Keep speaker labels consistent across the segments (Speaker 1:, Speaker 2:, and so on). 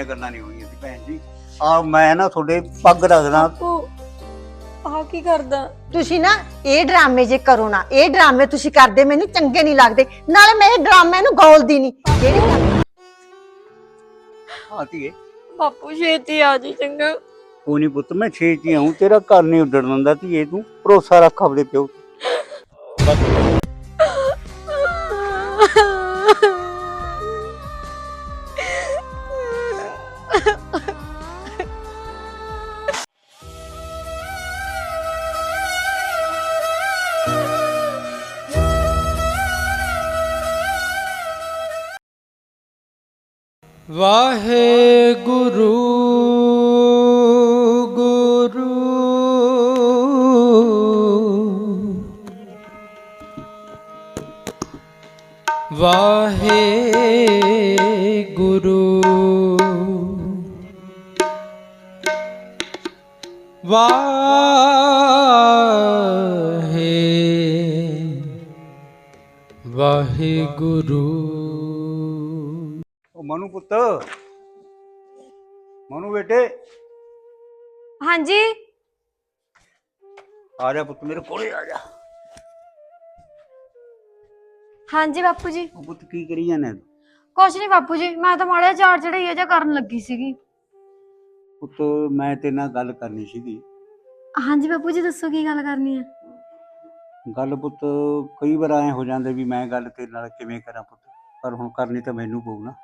Speaker 1: ਇਹ ਗੱਲਾਂ ਨਹੀਂ ਹੋਈਆਂ ਸੀ ਭੈਣ ਜੀ। ਆ ਮੈਂ ਨਾ ਤੁਹਾਡੇ ਪੱਗ ਰੱਖਦਾ।
Speaker 2: ਬਾਪੂ ਆਹ ਕੀ ਕਰਦਾ?
Speaker 3: ਤੁਸੀਂ ਨਾ ਇਹ ਡਰਾਮੇ ਜੇ ਕਰੋ ਨਾ ਇਹ ਡਰਾਮੇ ਤੁਸੀਂ ਕਰਦੇ ਮੈਨੂੰ ਚੰਗੇ ਨਹੀਂ ਲੱਗਦੇ। ਨਾਲੇ ਮੈਂ ਇਹ ਡਰਾਮੇ ਨੂੰ ਗੋਲਦੀ ਨਹੀਂ। ਜਿਹੜੀ ਗੱਲ-
Speaker 1: ਆਤੀਏ
Speaker 2: ਬਾਪੂ ਛੇਤੀ ਆ ਜੀ ਚੰਗਾ।
Speaker 1: ਕੋਈ ਨਹੀਂ ਪੁੱਤ ਮੈਂ ਛੇਤੀ ਆਉਂ ਤੇਰਾ ਘਰ ਨਹੀਂ ਉੱਡਣ ਦਿੰਦਾ ਧੀਏ ਤੂੰ। ਭਰੋਸਾ ਰੱਖ ਆਪਣੇ ਪਿਓ ਤੇ।
Speaker 4: ਵਾਹਿਗੁਰੂ। ਵਾਹੇ ਵਾਹਿਗੁਰੂ।
Speaker 1: ਉਹ ਮਨੂ ਪੁੱਤ। ਮਨੂ ਬੇਟੇ।
Speaker 2: ਹਾਂਜੀ।
Speaker 1: ਆ ਜਾ ਪੁੱਤ ਮੇਰੇ ਕੋਲੇ ਆ ਜਾ।
Speaker 2: ਹਾਂਜੀ ਬਾਪੂ ਜੀ।
Speaker 1: ਉਹ ਪੁੱਤ ਕੀ ਕਰੀ ਜਾਂਦੇ ਤੂੰ?
Speaker 2: ਕੁਛ ਨਹੀਂ ਬਾਪੂ ਜੀ ਮੈਂ ਤਾਂ ਮਾੜਾ ਚਾਰ ਚੜਾਈਆ ਜਿਹਾ ਕਰਨ ਲੱਗੀ ਸੀਗੀ।
Speaker 1: ਪੁੱਤ ਮੈਂ ਤੇਰੇ ਨਾਲ ਗੱਲ ਕਰਨੀ ਸੀਗੀ।
Speaker 2: ਹਾਂਜੀ ਬਾਪੂ ਜੀ ਦੱਸੋ ਕੀ ਗੱਲ ਕਰਨੀ ਹੈ
Speaker 1: ਗੱਲ ਪੁੱਤ ਕਈ ਵਾਰ ਐ ਹੋ ਜਾਂਦੇ ਵੀ ਮੈਂ ਗੱਲ ਤੇਰੇ ਨਾਲ ਕਿਵੇਂ ਕਰਾਂ ਪੁੱਤ ਪਰ ਹੁਣ ਕਰਨੀ ਤਾਂ ਮੈਨੂੰ ਪਊ ਨਾ।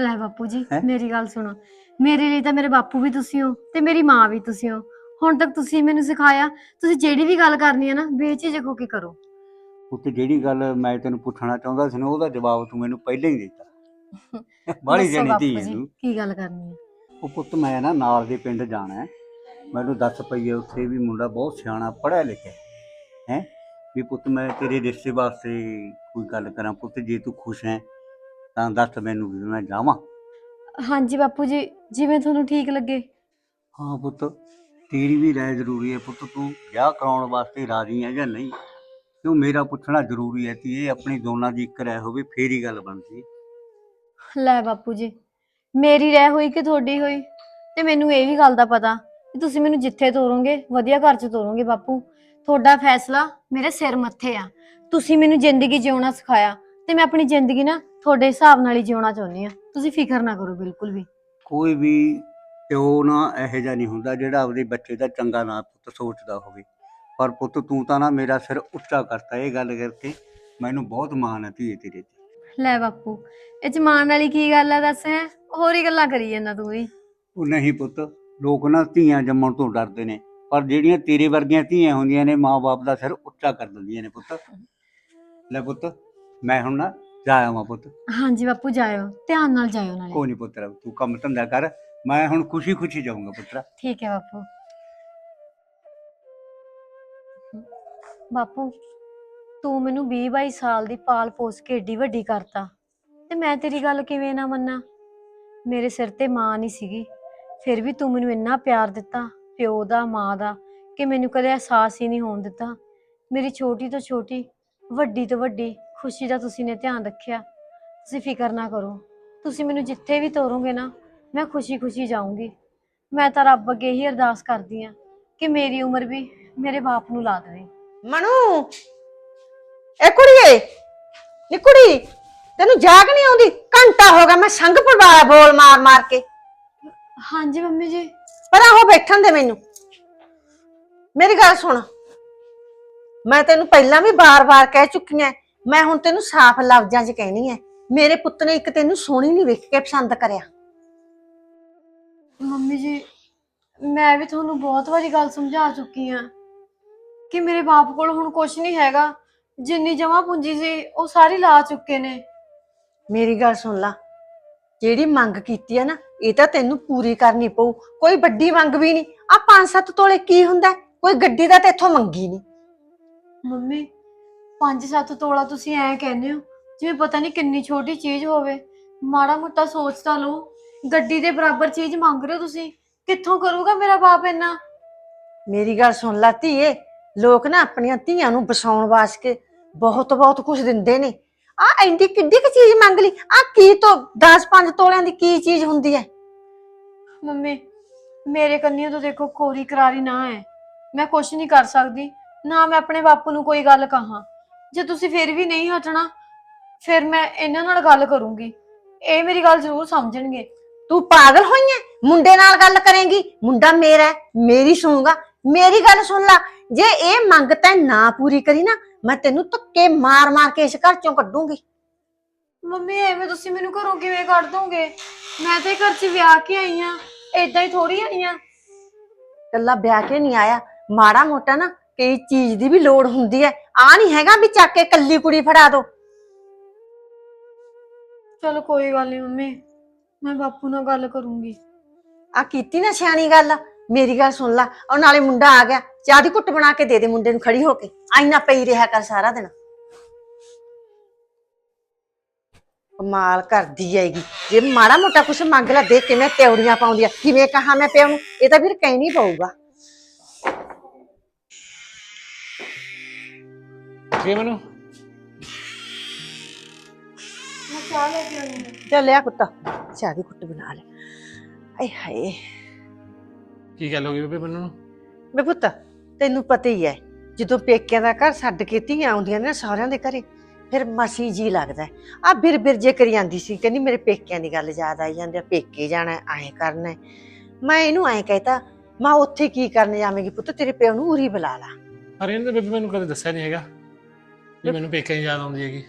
Speaker 2: ਲੈ ਬਾਪੂ ਜੀ
Speaker 1: ਹੈਂ?
Speaker 2: ਮੇਰੀ ਗੱਲ ਸੁਣੋ। ਮੇਰੇ ਲਈ ਤਾਂ ਮੇਰੇ ਬਾਪੂ ਵੀ ਤੁਸੀਂ ਹੋ ਤੇ ਮੇਰੀ ਮਾਂ ਵੀ ਤੁਸੀਂ ਹੋ। ਹੁਣ ਤੱਕ ਤੁਸੀਂ ਮੈਨੂੰ ਸਿਖਾਇਆ ਤੁਸੀਂ ਜਿਹੜੀ ਵੀ ਗੱਲ ਕਰਨੀ ਹੈ ਨਾ ਬੇਝਿਜਕ ਹੋ ਕੇ ਕਰੋ।
Speaker 1: ਪੁੱਤ ਜਿਹੜੀ ਗੱਲ ਮੈਂ ਤੈਨੂੰ ਪੁੱਛਣਾ ਚਾਹੁੰਦਾ ਸੀ ਨਾ ਉਹਦਾ ਜਵਾਬ ਤੂੰ ਮੈਨੂੰ ਪਹਿਲਾਂ ਹੀ ਦਿੱਤਾ। ਬਾਹਲੀ ਜਾਣੀ ਧੀ ਨੂੰ
Speaker 2: ਕੀ ਗੱਲ ਕਰਨੀ ਹੈ?
Speaker 1: ਉਹ ਪੁੱਤ ਮੈਂ ਨਾ ਨਾਲ ਦੇ ਪਿੰਡ ਜਾਣਾ ਹੈ। ਮੈਨੂੰ ਦੱਸ ਪਈਏ ਉੱਥੇ ਵੀ ਮੁੰਡਾ ਬਹੁਤ ਸਿਆਣਾ ਪੜ੍ਹਿਆ ਲਿਖਿਆ ਹੈ? ਵੀ ਪੁੱਤ ਮੈਂ ਤੇਰੇ ਰਿਸ਼ਤੇ ਵਾਸਤੇ ਕੋਈ ਗੱਲ ਕਰਾਂ। ਪੁੱਤ ਜੇ ਤੂੰ ਖੁਸ਼ ਹੈ ਤਾਂ ਦੱਸ ਮੈਨੂੰ ਵੀ ਮੈਂ ਜਾਵਾਂ।
Speaker 2: ਹਾਂਜੀ ਬਾਪੂ ਜੀ ਜਿਵੇਂ ਤੁਹਾਨੂੰ ਠੀਕ ਲੱਗੇ।
Speaker 1: ਹਾਂ ਪੁੱਤ ਤੇਰੀ ਵੀ ਰਾਏ ਜ਼ਰੂਰੀ ਹੈ ਪੁੱਤ। ਤੂੰ ਵਿਆਹ ਕਰਾਉਣ ਵਾਸਤੇ ਰਾਜ਼ੀ ਹੈ ਜਾਂ ਨਹੀਂ? ਕਿਉਂ ਮੇਰਾ ਪੁੱਛਣਾ ਜ਼ਰੂਰੀ ਹੈ ਕਿ ਇਹ ਆਪਣੀ ਦੋਨਾਂ ਦੀ ਇੱਕ ਰਾਏ ਹੋਵੇ ਫੇਰ ਹੀ ਗੱਲ ਬਣਦੀ।
Speaker 2: ਲੈ ਬਾਪੂ ਜੀ ਮੇਰੀ ਰਹਿ ਹੋਈ ਕਿ ਤੁਹਾਡੀ ਹੋਈ? ਤੇ ਮੈਨੂੰ ਇਹ ਵੀ ਗੱਲ ਦਾ ਪਤਾ ਕਿ ਤੁਸੀਂ ਮੈਨੂੰ ਜਿੱਥੇ ਤੋਰੋਗੇ ਵਧੀਆ ਘਰ 'ਚ ਤੋਰੋਗੇ ਬਾਪੂ। ਤੁਹਾਡਾ ਫੈਸਲਾ ਮੇਰੇ ਸਿਰ ਮੱਥੇ ਆ। ਤੁਸੀਂ ਮੈਨੂੰ ਜ਼ਿੰਦਗੀ ਜਿਉਣਾ ਸਿਖਾਇਆ ਤੇ ਮੈਂ ਆਪਣੀ ਜ਼ਿੰਦਗੀ ਨਾ ਤੁਹਾਡੇ ਹਿਸਾਬ ਨਾਲ ਹੀ ਜਿਉਣਾ ਚਾਹੁੰਦੀ ਆ ਤੁਸੀਂ ਫਿਕਰ ਨਾ ਕਰੋ ਬਿਲਕੁਲ ਵੀ।
Speaker 1: ਕੋਈ ਵੀ ਪਿਓ ਨਾ ਇਹੋ ਜਿਹਾ ਨਹੀਂ ਹੁੰਦਾ ਜਿਹੜਾ ਆਪਦੇ ਬੱਚੇ ਦਾ ਚੰਗਾ ਨਾ ਪੁੱਤ ਸੋਚਦਾ ਹੋਵੇ। ਪਰ ਪੁੱਤ ਤੂੰ ਤਾਂ ਨਾ ਮੇਰਾ ਸਿਰ ਉੱਚਾ ਕਰਤਾ ਇਹ ਗੱਲ ਕਰਕੇ। ਮੈਨੂੰ ਬਹੁਤ ਮਾਣ ਹੈ ਧੀਏ ਤੇਰੇ ਤੇ।
Speaker 2: ਲੈ ਬਾਪੂ ਇਹ ਚ ਮਾਣ ਵਾਲੀ ਕੀ ਗੱਲ ਆ ਦੱਸ ਹੈ? ਹੋਰ ਹੀ ਗੱਲਾਂ ਕਰੀ ਜਾਂਦਾ ਤੂੰ ਵੀ।
Speaker 1: ਉਹ ਨਹੀਂ ਪੁੱਤ ਲੋਕ ਨਾ ਧੀਆਂ ਜੰਮਣ ਤੋਂ ਡਰਦੇ ਨੇ। ਪਰ ਜਿਹੜੀਆਂ ਤੇਰੇ ਵਰਗੀਆਂ ਧੀਆਂ ਹੁੰਦੀਆਂ ਨੇ ਮਾਪੇ ਦਾ ਸਿਰ ਉੱਚਾ ਕਰ ਦਿੰਦੀਆਂ ਨੇ ਪੁੱਤ। ਲੈ ਪੁੱਤ ਮੈਂ ਹੁਣ ਨਾ ਜਾ ਆਵਾਂ ਪੁੱਤ।
Speaker 2: ਹਾਂਜੀ ਬਾਪੂ ਜਾਇਓ ਧਿਆਨ ਨਾਲ ਜਾਇਓ ਨਾਲੇ।
Speaker 1: ਕੋਈ ਨਹੀਂ ਪੁੱਤਰ ਤੂੰ ਕੰਮ ਧੰਦਾ ਕਰ। ਮੈਂ ਹੁਣ ਖੁਸ਼ੀ ਖੁਸ਼ੀ ਜਾਊਂਗਾ ਪੁੱਤਰਾ।
Speaker 2: ਠੀਕ ਹੈ ਬਾਪੂ। ਬਾਪੂ, ਤੂੰ ਮੈਨੂੰ 20 22 ਸਾਲ ਦੀ ਪਾਲ ਪੋਸ ਕੇ ਏਡੀ ਵੱਡੀ ਕਰਤਾ। ਤੇ ਮੈਂ ਤੇਰੀ ਗੱਲ ਕਿਵੇਂ ਨਾ ਮੰਨਾਂ? ਮੇਰੇ ਸਿਰ ਤੇ ਮਾਂ ਨਹੀਂ ਸੀਗੀ। ਫਿਰ ਵੀ ਤੂੰ ਮੈਨੂੰ ਇੰਨਾ ਪਿਆਰ ਦਿੱਤਾ, ਪਿਓ ਦਾ, ਮਾਂ ਦਾ, ਕਿ ਮੈਨੂੰ ਕਦੇ ਅਹਿਸਾਸ ਹੀ ਨਹੀਂ ਹੋਣ ਦਿੱਤਾ। ਮੇਰੀ ਛੋਟੀ ਤੋਂ ਛੋਟੀ, ਵੱਡੀ ਤੋਂ ਵੱਡੀ ਖੁਸ਼ੀ ਦਾ ਤੁਸੀਂ ਨੇ ਧਿਆਨ ਰੱਖਿਆ। ਤੁਸੀਂ ਫਿਕਰ ਨਾ ਕਰੋ। ਤੁਸੀਂ ਮੈਨੂੰ ਜਿੱਥੇ ਵੀ ਤੋਰੋਗੇ ਨਾ, ਮੈਂ ਖੁਸ਼ੀ-ਖੁਸ਼ੀ ਜਾਊਂਗੀ। ਮੈਂ ਤਾਂ ਰੱਬ ਅੱਗੇ ਹੀ ਅਰਦਾਸ ਕਰਦੀ ਆ ਕਿ ਮੇਰੀ ਉਮਰ ਵੀ ਮੇਰੇ ਬਾਪ ਨੂੰ ਲਾ ਦੇਵੇ।
Speaker 3: ਮਨੂ ਇਹ ਕੁੜੀਏ ਨੀ ਕੁੜੀ ਤੈਨੂੰ ਜਾਗ ਨਹੀਂ ਆਉਂਦੀ? ਘੰਟਾ ਹੋ ਗਿਆ ਮੈਂ ਸੰਗ ਪੜਵਾਇਆ ਬੋਲ ਮਾਰ ਮਾਰ ਕੇ।
Speaker 2: ਹਾਂਜੀ ਮੰਮੀ ਜੀ।
Speaker 3: ਪਰ ਆਹੋ ਬੈਠਣ ਦੇ ਮੈਨੂੰ। ਮੇਰੀ ਗੱਲ ਸੁਣ। ਮੈਂ ਤੈਨੂੰ ਪਹਿਲਾਂ ਵੀ ਬਾਰ-ਬਾਰ ਕਹਿ ਚੁੱਕੀ ਐ ਮੈਂ ਹੁਣ ਤੈਨੂੰ ਸਾਫ਼ ਲਫ਼ਜ਼ਾਂ 'ਚ ਕਹਿਣੀ ਐ ਮੇਰੇ ਪੁੱਤ ਨੇ ਇੱਕ ਤੈਨੂੰ ਸੋਹਣੀ ਨਹੀਂ ਵੇਖ ਕੇ ਪਸੰਦ ਕਰਿਆ।
Speaker 2: ਮੰਮੀ ਜੀ ਮੈਂ ਵੀ ਤੁਹਾਨੂੰ ਬਹੁਤ ਵਾਰੀ ਗੱਲ ਸਮਝਾ ਚੁੱਕੀ ਆ। ਕਿ ਮੇਰੇ ਬਾਪ ਕੋਲ ਹੁਣ ਕੁਝ ਨਹੀਂ ਹੈਗਾ। ਜਿੰਨੀ ਜਮਾ ਪੂੰਜੀ ਸੀ ਉਹ ਸਾਰੀ ਲਾ ਚੁੱਕੇ ਨੇ।
Speaker 3: ਮੇਰੀ ਗੱਲ ਸੁਣ ਲਾ। ਜਿਹੜੀ ਮੰਗ ਕੀਤੀ ਆ ਨਾ ਇਹ ਤਾਂ ਤੈਨੂੰ ਪੂਰੀ ਕਰਨੀ ਪਊ। ਕੋਈ ਵੱਡੀ ਮੰਗ ਵੀ ਨਹੀਂ। ਆ 5-7 ਤੋਲੇ ਕੀ ਹੁੰਦਾ? ਹੈ? ਕੋਈ ਗੱਡੀ ਦਾ ਤੇ ਇੱਥੋਂ ਮੰਗੀ ਨਹੀਂ।
Speaker 2: ਮੰਮੀ 5-7 ਤੋਲਾ ਤੁਸੀਂ ਐ ਕਹਿੰਦੇ ਹੋ ਜਿਵੇਂ ਪਤਾ ਨਹੀਂ ਕਿੰਨੀ ਛੋਟੀ ਚੀਜ਼ ਹੋਵੇ। ਮਾੜਾ ਮੋਟਾ ਸੋਚ ਤਾਂ ਲਓ। ਗੱਡੀ ਦੇ ਬਰਾਬਰ ਚੀਜ਼ ਮੰਗ ਰਹੇ ਹੋ ਤੁਸੀਂ। ਕਿੱਥੋਂ ਕਰੂਗਾ ਮੇਰਾ ਬਾਪ ਇੰਨਾ?
Speaker 3: ਮੇਰੀ ਗੱਲ ਸੁਣ ਲਾ ਧੀਏ। ਲੋਕ ਨਾ ਆਪਣੀਆਂ ਧੀਆਂ ਨੂੰ ਬਸਾਉਣ ਵਾਸਤੇ ਬਹੁਤ ਬਹੁਤ ਕੁਝ ਦਿੰਦੇ ਨੇ। ਆ ਐਂਡੀ ਕਿੱਡੀ ਕੁ ਚੀਜ਼ ਮੰਗ ਲਈ। ਆ ਕੀ ਤੋਂ 10-5 ਤੋਲਿਆਂ ਦੀ ਕੀ ਚੀਜ਼ ਹੁੰਦੀ ਹੈ?
Speaker 2: ਮੰਮੀ ਮੇਰੇ ਕੰਨੀਓ ਤਾਂ ਦੇਖੋ ਕੋਰੀ ਕਰਾਰੀ ਨਾ ਹੈ। ਮੈਂ ਕੁਝ ਨਹੀਂ ਕਰ ਸਕਦੀ। ਨਾ ਮੈਂ ਆਪਣੇ ਬਾਪੂ ਨੂੰ ਕੋਈ ਗੱਲ ਕਹਾਂ। ਜੇ ਤੁਸੀਂ ਫਿਰ ਵੀ ਨਹੀਂ ਹਟਣਾ ਫਿਰ ਮੈਂ ਇਹਨਾਂ ਨਾਲ ਗੱਲ ਕਰੂੰਗੀ। ਇਹ ਮੇਰੀ ਗੱਲ ਜ਼ਰੂਰ ਸਮਝਣਗੇ।
Speaker 3: ਤੂੰ ਪਾਗਲ ਹੋਈ ਐ ਮੁੰਡੇ ਨਾਲ ਗੱਲ ਕਰੇਂਗੀ? ਮੁੰਡਾ ਮੇਰਾ ਹੈ, ਮੇਰੀ ਸੁਣੂਗਾ। ਮੇਰੀ ਗੱਲ ਸੁਣ ਲੈ। ਜੇ ਇਹ ਮੰਗ ਤੈਂ ਨਾ ਪੂਰੀ ਕਰੀ ਨਾ ਮੈਂ ਤੈਨੂੰ ਧੱਕੇ ਮਾਰ ਮਾਰ ਕੇ ਇਸ ਘਰ ਚੋਂ ਕੱਢੂੰਗੀ।
Speaker 2: ਮੰਮੀ ਐਵੇਂ ਤੁਸੀਂ ਮੈਨੂੰ ਘਰੋਂ ਕਿਵੇਂ ਕੱਢ ਦੋਗੇ? ਮੈਂ ਤੇ ਘਰ 'ਚ ਵਿਆਹ ਕੇ ਆਈ ਆ ਏਦਾਂ ਹੀ ਥੋੜੀ ਆਈ ਆ।
Speaker 3: ਕੱਲਾ ਵਿਆਹ ਕੇ ਨਹੀਂ ਆਇਆ ਮਾੜਾ ਮੋਟਾ ਨਾ ਕਈ ਚੀਜ਼ ਦੀ ਵੀ ਲੋੜ ਹੁੰਦੀ ਐ। ਆ ਨਹੀਂ ਹੈਗਾ ਵੀ ਚੱਕ ਕੇ ਕੱਲੀ ਕੁੜੀ ਫੜਾ ਦੋ।
Speaker 2: ਚਲੋ ਕੋਈ ਗੱਲ ਨਹੀਂ ਮੰਮੀ ਮੈਂ ਬਾਪੂ ਨਾਲ ਗੱਲ ਕਰੂੰਗੀ।
Speaker 3: ਆ ਕੀਤੀ ਨਾ ਸਿਆਣੀ ਗੱਲ? ਮੇਰੀ ਗੱਲ ਸੁਣ ਲੈ ਉਹ ਨਾਲੇ ਮੁੰਡਾ ਆ ਗਿਆ ਚਾਹ ਦੀ ਘੁੱਟ ਬਣਾ ਕੇ ਦੇ ਦੇ ਮੁੰਡੇ ਨੂੰ ਖੜੀ ਹੋ ਕੇ। ਆਈਨਾ ਪਈ ਰਿਹਾ ਕਰ ਸਾਰਾ ਦਿਨ। ਕਮਾਲ ਕਰਦੀ ਹੈਗੀ ਜੇ ਮਾੜਾ ਮੋਟਾ ਕੁਛ ਮੰਗ ਲੈ ਦੇਖ ਕਿਵੇਂ ਤਿਉੜੀਆਂ ਪਾਉਂਦੀ ਆ। ਕਿਵੇਂ ਕਹਾ ਮੈਂ ਪਿਓ ਨੂੰ? ਇਹ ਤਾਂ ਫਿਰ ਕਹਿਣੀ ਪਊਗਾ
Speaker 5: ਕੀ ਮੈਨੂੰ
Speaker 2: ਮੈਂ ਚਾਹ ਲੈ ਕੇ ਆਈ ਹਾਂ।
Speaker 3: ਚੱਲ ਲਿਆ ਕੁੱਤਾ। ਚਾਹ ਦੀ ਘੁੱਟ ਬਣਾ ਲੈ। ਆਏ ਹਾਏ।
Speaker 5: ਕੀ ਗੱਲ ਹੋ ਗਈ ਬੇਬੇ ਮੈਨੂੰ
Speaker 3: ਵੇ ਪੁੱਤ ਤੈਨੂੰ ਪਤਾ ਹੀ ਹੈ ਜਦੋਂ ਪੇਕਿਆਂ ਦਾ ਘਰ ਛੱਡ ਕੇ ਧੀਆਂ ਆਉਂਦੀਆਂ ਨੇ ਸਹੁਰਿਆਂ ਦੇ ਘਰੇ ਫਿਰ ਮਸੀ ਜੀ ਲੱਗਦਾ ਆ ਬਿਰ ਬਿਰ ਜੇ ਕਰੀ ਜਾਂਦੀ ਸੀ ਕਹਿੰਦੀ ਮੇਰੇ ਪੇਕਿਆਂ ਦੀ ਗੱਲ ਯਾਦ ਆਈ ਜਾਂਦੀ ਆ ਪੇਕੇ ਜਾਣਾ ਐ ਕਰਨਾ। ਮੈਂ ਇਹਨੂੰ ਐ ਕਹਿਤਾ ਮੈਂ ਉੱਥੇ ਕੀ ਕਰਨ ਜਾਵੇਂਗੀ ਪੁੱਤ ਤੇਰੇ ਪਿਓ ਨੂੰ ਉਰੀ ਬੁਲਾ ਲਾ।
Speaker 5: ਪਰ ਇਹਨੇ ਬੇਬੇ ਮੈਨੂੰ ਕਦੇ ਦੱਸਿਆ ਨਹੀਂ ਹੈਗਾ ਵੀ ਮੈਨੂੰ ਪੇਕੇ ਦੀ ਯਾਦ ਆਉਂਦੀ ਹੈਗੀ।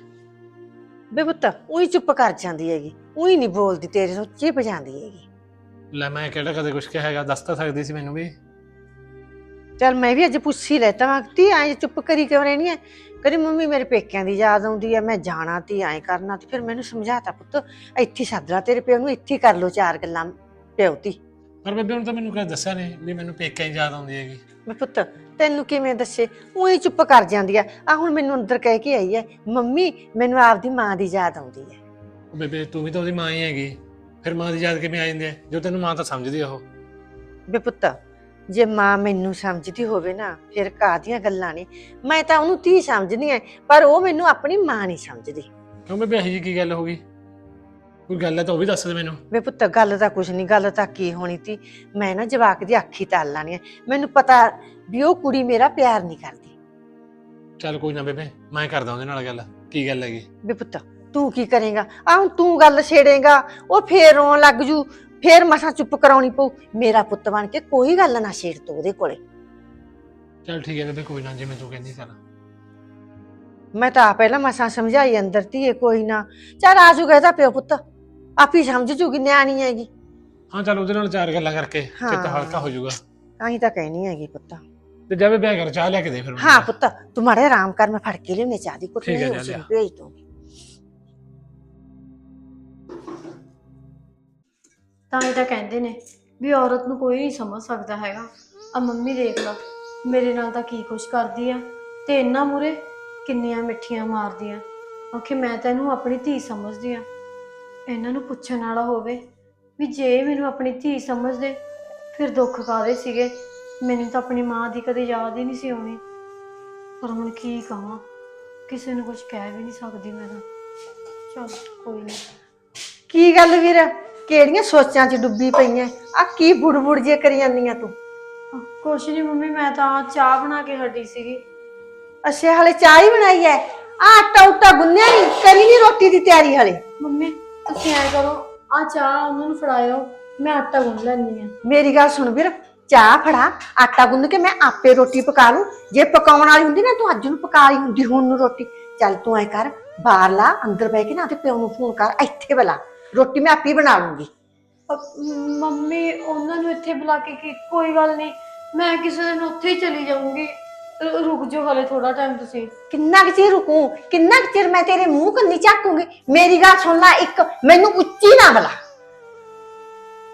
Speaker 3: ਵੇ ਪੁੱਤ ਉਹੀ ਚੁੱਪ ਕਰ ਜਾਂਦੀ ਹੈਗੀ ਉਹੀ ਨਹੀਂ ਬੋਲਦੀ ਤੇਰੇ ਸੋਚੇ ਪਜਾਂਦੀ ਹੈਗੀ।
Speaker 5: ਲੈ ਮੈਂ ਕਿਹੜਾ ਕਦੇ ਕੁਝ ਕਿਹਾ ਹੈਗਾ ਦੱਸ ਤਾਂ ਸਕਦੀ ਸੀ ਮੈਨੂੰ ਵੀ।
Speaker 3: ਚਲ ਮੈਂ ਵੀ ਅੱਜ ਪੁੱਛ ਹੀ ਲੈਤਾ ਮੈਂ ਤੀ ਐ ਚੁੱਪ ਕਰੀ ਕਿਉਂ ਰਹਿਣੀ ਐ? ਕਰੀ ਮੰਮੀ ਮੇਰੇ ਪੇਕਿਆਂ ਦੀ ਯਾਦ ਆਉਂਦੀ ਐ ਮੈਂ ਜਾਣਾ ਤੀ ਐ ਕਰਨਾ ਤੇ ਫਿਰ ਮੈਨੂੰ ਸਮਝਾਤਾ ਪੁੱਤ ਇੱਥੇ ਹੀ ਸੱਦ ਲਾ ਤੇਰੇ ਪਿਓ ਨੂੰ ਇੱਥੇ ਕਰ ਲੋ ਚਾਰ ਗੱਲਾਂ ਪਿਓ ਤੀ
Speaker 5: ਪਰ ਬੇਬੇ ਹੁਣ ਤਾਂ ਮੈਨੂੰ ਕਦੇ ਦੱਸਿਆ ਨਹੀਂ ਵੀ ਮੈਨੂੰ ਪੇਕੇ ਦੀ ਯਾਦ ਆਉਂਦੀ ਹੈਗੀ।
Speaker 3: ਮੈਂ ਪੁੱਤ ਤੈਨੂੰ ਕਿਵੇਂ ਦੱਸੇ? ਉਹੀ ਚੁੱਪ ਕਰ ਜਾਂਦੀ ਐ। ਆ ਹੁਣ ਮੈਨੂੰ ਅੰਦਰ ਕਹਿ ਕੇ ਆਈ ਐ ਮੰਮੀ ਮੈਨੂੰ ਆਪਦੀ ਮਾਂ ਦੀ ਯਾਦ ਆਉਂਦੀ ਐ।
Speaker 5: ਉਹ ਬੇਬੇ ਤੂੰ ਵੀ ਤਾਂ ਉਹਦੀ ਮਾਂ ਹੀ ਹੈਗੀ। ਫਿਰ ਮਾਂ ਦੀ ਯਾਦ ਕਿਵੇਂ ਆ ਜਾਂਦੀ ਹੈ ਜੋ ਤੈਨੂੰ ਮਾਂ ਤਾਂ ਸਮਝਦੀ ਆ ਉਹ।
Speaker 3: ਵੇ ਪੁੱਤ ਜੇ ਮਾਂ ਮੈਨੂੰ ਸਮਝਦੀ ਹੋਵੇ ਨਾ ਫਿਰ ਕਾਹਦੀਆਂ ਗੱਲਾਂ ਨੇ? ਮੈਂ ਤਾਂ ਉਹਨੂੰ ਤੀ ਸਮਝਦੀ ਐ ਪਰ ਉਹ ਮੈਨੂੰ ਆਪਣੀ ਮਾਂ ਨਹੀਂ ਸਮਝਦੀ।
Speaker 5: ਕਿਉਂ ਬੇਬੇ ਇਹੋ ਜੀ ਕੀ ਗੱਲ ਹੋ ਗਈ? ਕੋਈ ਗੱਲ ਹੈ ਤਾਂ ਉਹ ਵੀ ਦੱਸ ਦੇ ਮੈਨੂੰ।
Speaker 3: ਵੇ ਪੁੱਤ ਗੱਲ ਤਾਂ ਕੁਛ ਨਹੀਂ ਗੱਲ ਤਾਂ ਕੀ ਹੋਣੀ ਤੀ? ਮੈਂ ਨਾ ਜਵਾਕ ਦੀ ਅੱਖੀ ਤਾਲ ਲਾਣੀ ਹੈ ਮੈਨੂੰ ਪਤਾ ਵੀ ਉਹ ਕੁੜੀ ਮੇਰਾ ਪਿਆਰ ਨਹੀਂ ਕਰਦੀ।
Speaker 5: ਚੱਲ ਕੋਈ ਨਾ ਬੇਬੇ ਮੈਂ ਕਰਦਾ ਉਹਦੇ ਨਾਲ ਗੱਲ। ਕੀ ਗੱਲ ਹੈਗੀ?
Speaker 3: ਵੇ ਪੁੱਤ ਤੂੰ ਕੀ ਕਰੇਗਾ? ਆ ਹੁਣ ਤੂੰ ਗੱਲ ਛੇੜੇਗਾ ਉਹ ਫੇਰ ਰੋਣ ਲੱਗ ਜੂ। ਫੇਰ ਮਸਾਂ ਚੁੱਪ ਕਰਾਉਣੀ ਪਊ। ਮੇਰਾ ਪੁੱਤ ਬਣ ਕੇ ਕੋਈ ਗੱਲ ਨਾ ਛੇੜ ਤੂੰ ਉਹਦੇ ਕੋਲੇ।
Speaker 5: ਚੱਲ ਠੀਕ ਹੈ ਬੇਬੇ ਕੋਈ ਨਾ ਜਿਵੇਂ ਤੂੰ ਕਹਿੰਦੀ ਚੱਲ
Speaker 3: ਮੈਂ ਤਾਂ ਪਹਿਲਾਂ ਮਸਾਂ ਸਮਝਾਈ ਅੰਦਰ ਧੀਏ ਕੋਈ ਨਾ। ਚੱਲ ਆ ਜੂਗਾ ਇਹਦਾ ਪਿਓ ਪੁੱਤ। ਆਪੀ ਸਮਝ ਜੂਗੀ ਨਿਆਣੀ ਹੈਗੀ।
Speaker 5: ਹਾਂ ਚੱਲ ਉਹਦੇ ਨਾਲ ਚਾਰ ਗੱਲਾਂ ਕਰਕੇ
Speaker 3: ਹਾਂ।
Speaker 5: ਚਿੱਤ ਹਲਕਾ ਹੋ ਜਾਊਗਾ
Speaker 3: ਆਹੀ ਤਾਂ ਕਹਿਣੀ ਹੈਗੀ ਪੁੱਤ।
Speaker 5: ਤੇ ਜਾਵੇ ਵਿਆਹ ਕਰ ਚਾਹ ਲਿਆ ਕੇ ਦੇ ਫਿਰ ਮੈਨੂੰ।
Speaker 3: ਹਾਂ ਪੁੱਤ ਤੂੰ ਮਾੜੇ ਆਰਾਮ ਕਰ ਮੈਂ ਫੜ ਕੇ ਲਿਆਉਣੀ ਚਾਹ ਦੀ ਕੁੱਟ
Speaker 5: ਠੀਕ ਹੈ,
Speaker 3: ਨਹੀਂ
Speaker 5: ਜਾ ਲਿਆ।
Speaker 3: ਭੇਜ ਦੂੰਗੀ
Speaker 2: ਤਾਂ ਇਹ ਤਾਂ ਕਹਿੰਦੇ ਨੇ ਵੀ ਔਰਤ ਨੂੰ ਕੋਈ ਨਹੀਂ ਸਮਝ ਸਕਦਾ ਹੈਗਾ। ਆ ਮੰਮੀ ਦੇਖ ਲਾ, ਮੇਰੇ ਨਾਲ ਤਾਂ ਕੀ ਕੁਛ ਕਰਦੀ ਆ? ਤੇ ਇੰਨਾ ਮੂਰੇ ਕਿੰਨੀਆਂ ਮਿੱਠੀਆਂ ਮਾਰਦੀ ਆ। ਆਖੇ ਮੈਂ ਤਾਂ ਇਹਨੂੰ ਆਪਣੀ ਧੀ ਸਮਝਦੀ ਆ। ਇਹਨਾਂ ਨੂੰ ਪੁੱਛਣ ਵਾਲਾ ਹੋਵੇ ਵੀ ਜੇ ਇਹ ਮੈਨੂੰ ਆਪਣੀ ਧੀ ਸਮਝਦੇ, ਫਿਰ ਦੁੱਖ ਕਾਦੇ ਸੀਗੇ? ਮੈਨੂੰ ਤਾਂ ਆਪਣੀ ਮਾਂ ਦੀ ਕਦੇ ਯਾਦ ਹੀ ਨਹੀਂ ਸੀ ਆਉਣੀ। ਪਰ ਹੁਣ ਕੀ ਕਹਾਂ? ਕਿਸੇ ਨੂੰ ਕੁਝ ਕਹਿ ਵੀ ਨਹੀਂ ਸਕਦੀ ਮੈਂ ਤਾਂ। ਚਲ ਕੋਈ ਨਹੀਂ
Speaker 3: ਕੀ ਗੱਲ ਵੀਰ? ਕਿਹੜੀਆਂ ਸੋਚਾਂ 'ਚ ਡੁੱਬੀ ਪਈਆਂ? ਆ ਕੀ ਬੁੜਬੁੜ ਜੇ ਕਰੀ ਜਾਂਦੀਆਂ ਤੂੰ?
Speaker 2: ਕੁਛ ਨਹੀਂ ਮੰਮੀ ਮੈਂ ਤਾਂ ਚਾਹ ਬਣਾ ਕੇ ਹਟੀ ਸੀਗੀ।
Speaker 3: ਅੱਛਾ ਹਲੇ ਚਾਹ ਹੀ ਬਣਾਈ ਐ? ਆ ਆਟਾ ਉਟਾ ਗੁੰਨਿਆ ਨਹੀਂ ਕਰੀ ਨਹੀਂ ਰੋਟੀ ਦੀ ਤਿਆਰੀ ਹਲੇ?
Speaker 2: ਮੰਮੀ ਤੁਸੀਂ ਐ ਕਰੋ ਆ ਚਾਹ ਉਹਨਾਂ ਨੂੰ ਫੜਾਇਓ ਮੈਂ ਆਟਾ ਗੁੰਨ ਲੈਣੀ ਆ।
Speaker 3: ਮੇਰੀ ਗੱਲ ਸੁਣ ਵੀਰ ਚਾਹ ਫੜਾ ਆਟਾ ਗੁੰਨ ਕੇ ਮੈਂ ਆਪੇ ਰੋਟੀ ਪਕਾ ਲੂੰ। ਜੇ ਪਕਾਉਣ ਵਾਲੀ ਹੁੰਦੀ ਨਾ ਤੂੰ ਅੱਜ ਨੂੰ ਪਕਾ ਲਈ ਹੁੰਦੀ ਹੁਣ ਨੂੰ ਰੋਟੀ। ਚੱਲ ਤੂੰ ਐ ਕਰ ਬਾਹਰ ਲਾ ਅੰਦਰ ਬਹਿ ਕੇ ਨਾ ਤੇ ਪਿਓ ਨੂੰ ਫੋਨ ਕਰ ਇੱਥੇ ਬੁਲਾ। ਰੋਟੀ ਮੈਂ ਆਪੇ ਬਣਾ ਲੂੰਗੀ।
Speaker 2: ਮੰਮੀ ਉਹਨਾਂ ਨੂੰ ਇੱਥੇ ਬੁਲਾ ਕੇ ਕੀ ਕੋਈ ਗੱਲ ਨਹੀਂ। ਮੈਂ ਕਿਸੇ ਦਿਨ ਉੱਥੇ ਹੀ ਚਲੀ ਜਾਊਂਗੀ। ਰੁਕ ਜਾਓ ਹਲੇ ਥੋੜਾ ਟਾਈਮ ਤੁਸੀਂ।
Speaker 3: ਕਿੰਨਾ ਕੁ ਚਿਰ ਰੁਕੂ? ਕਿੰਨਾ ਕੁ ਚਿਰ ਮੈਂ ਤੇਰੇ ਮੂੰਹ ਕੰਨੀ ਝਾਕੂੰਗੀ? ਮੇਰੀ ਗੱਲ ਸੁਣ ਲੈ ਇੱਕ ਮੈਨੂੰ ਉੱਚੀ ਨਾ ਬੁਲਾ।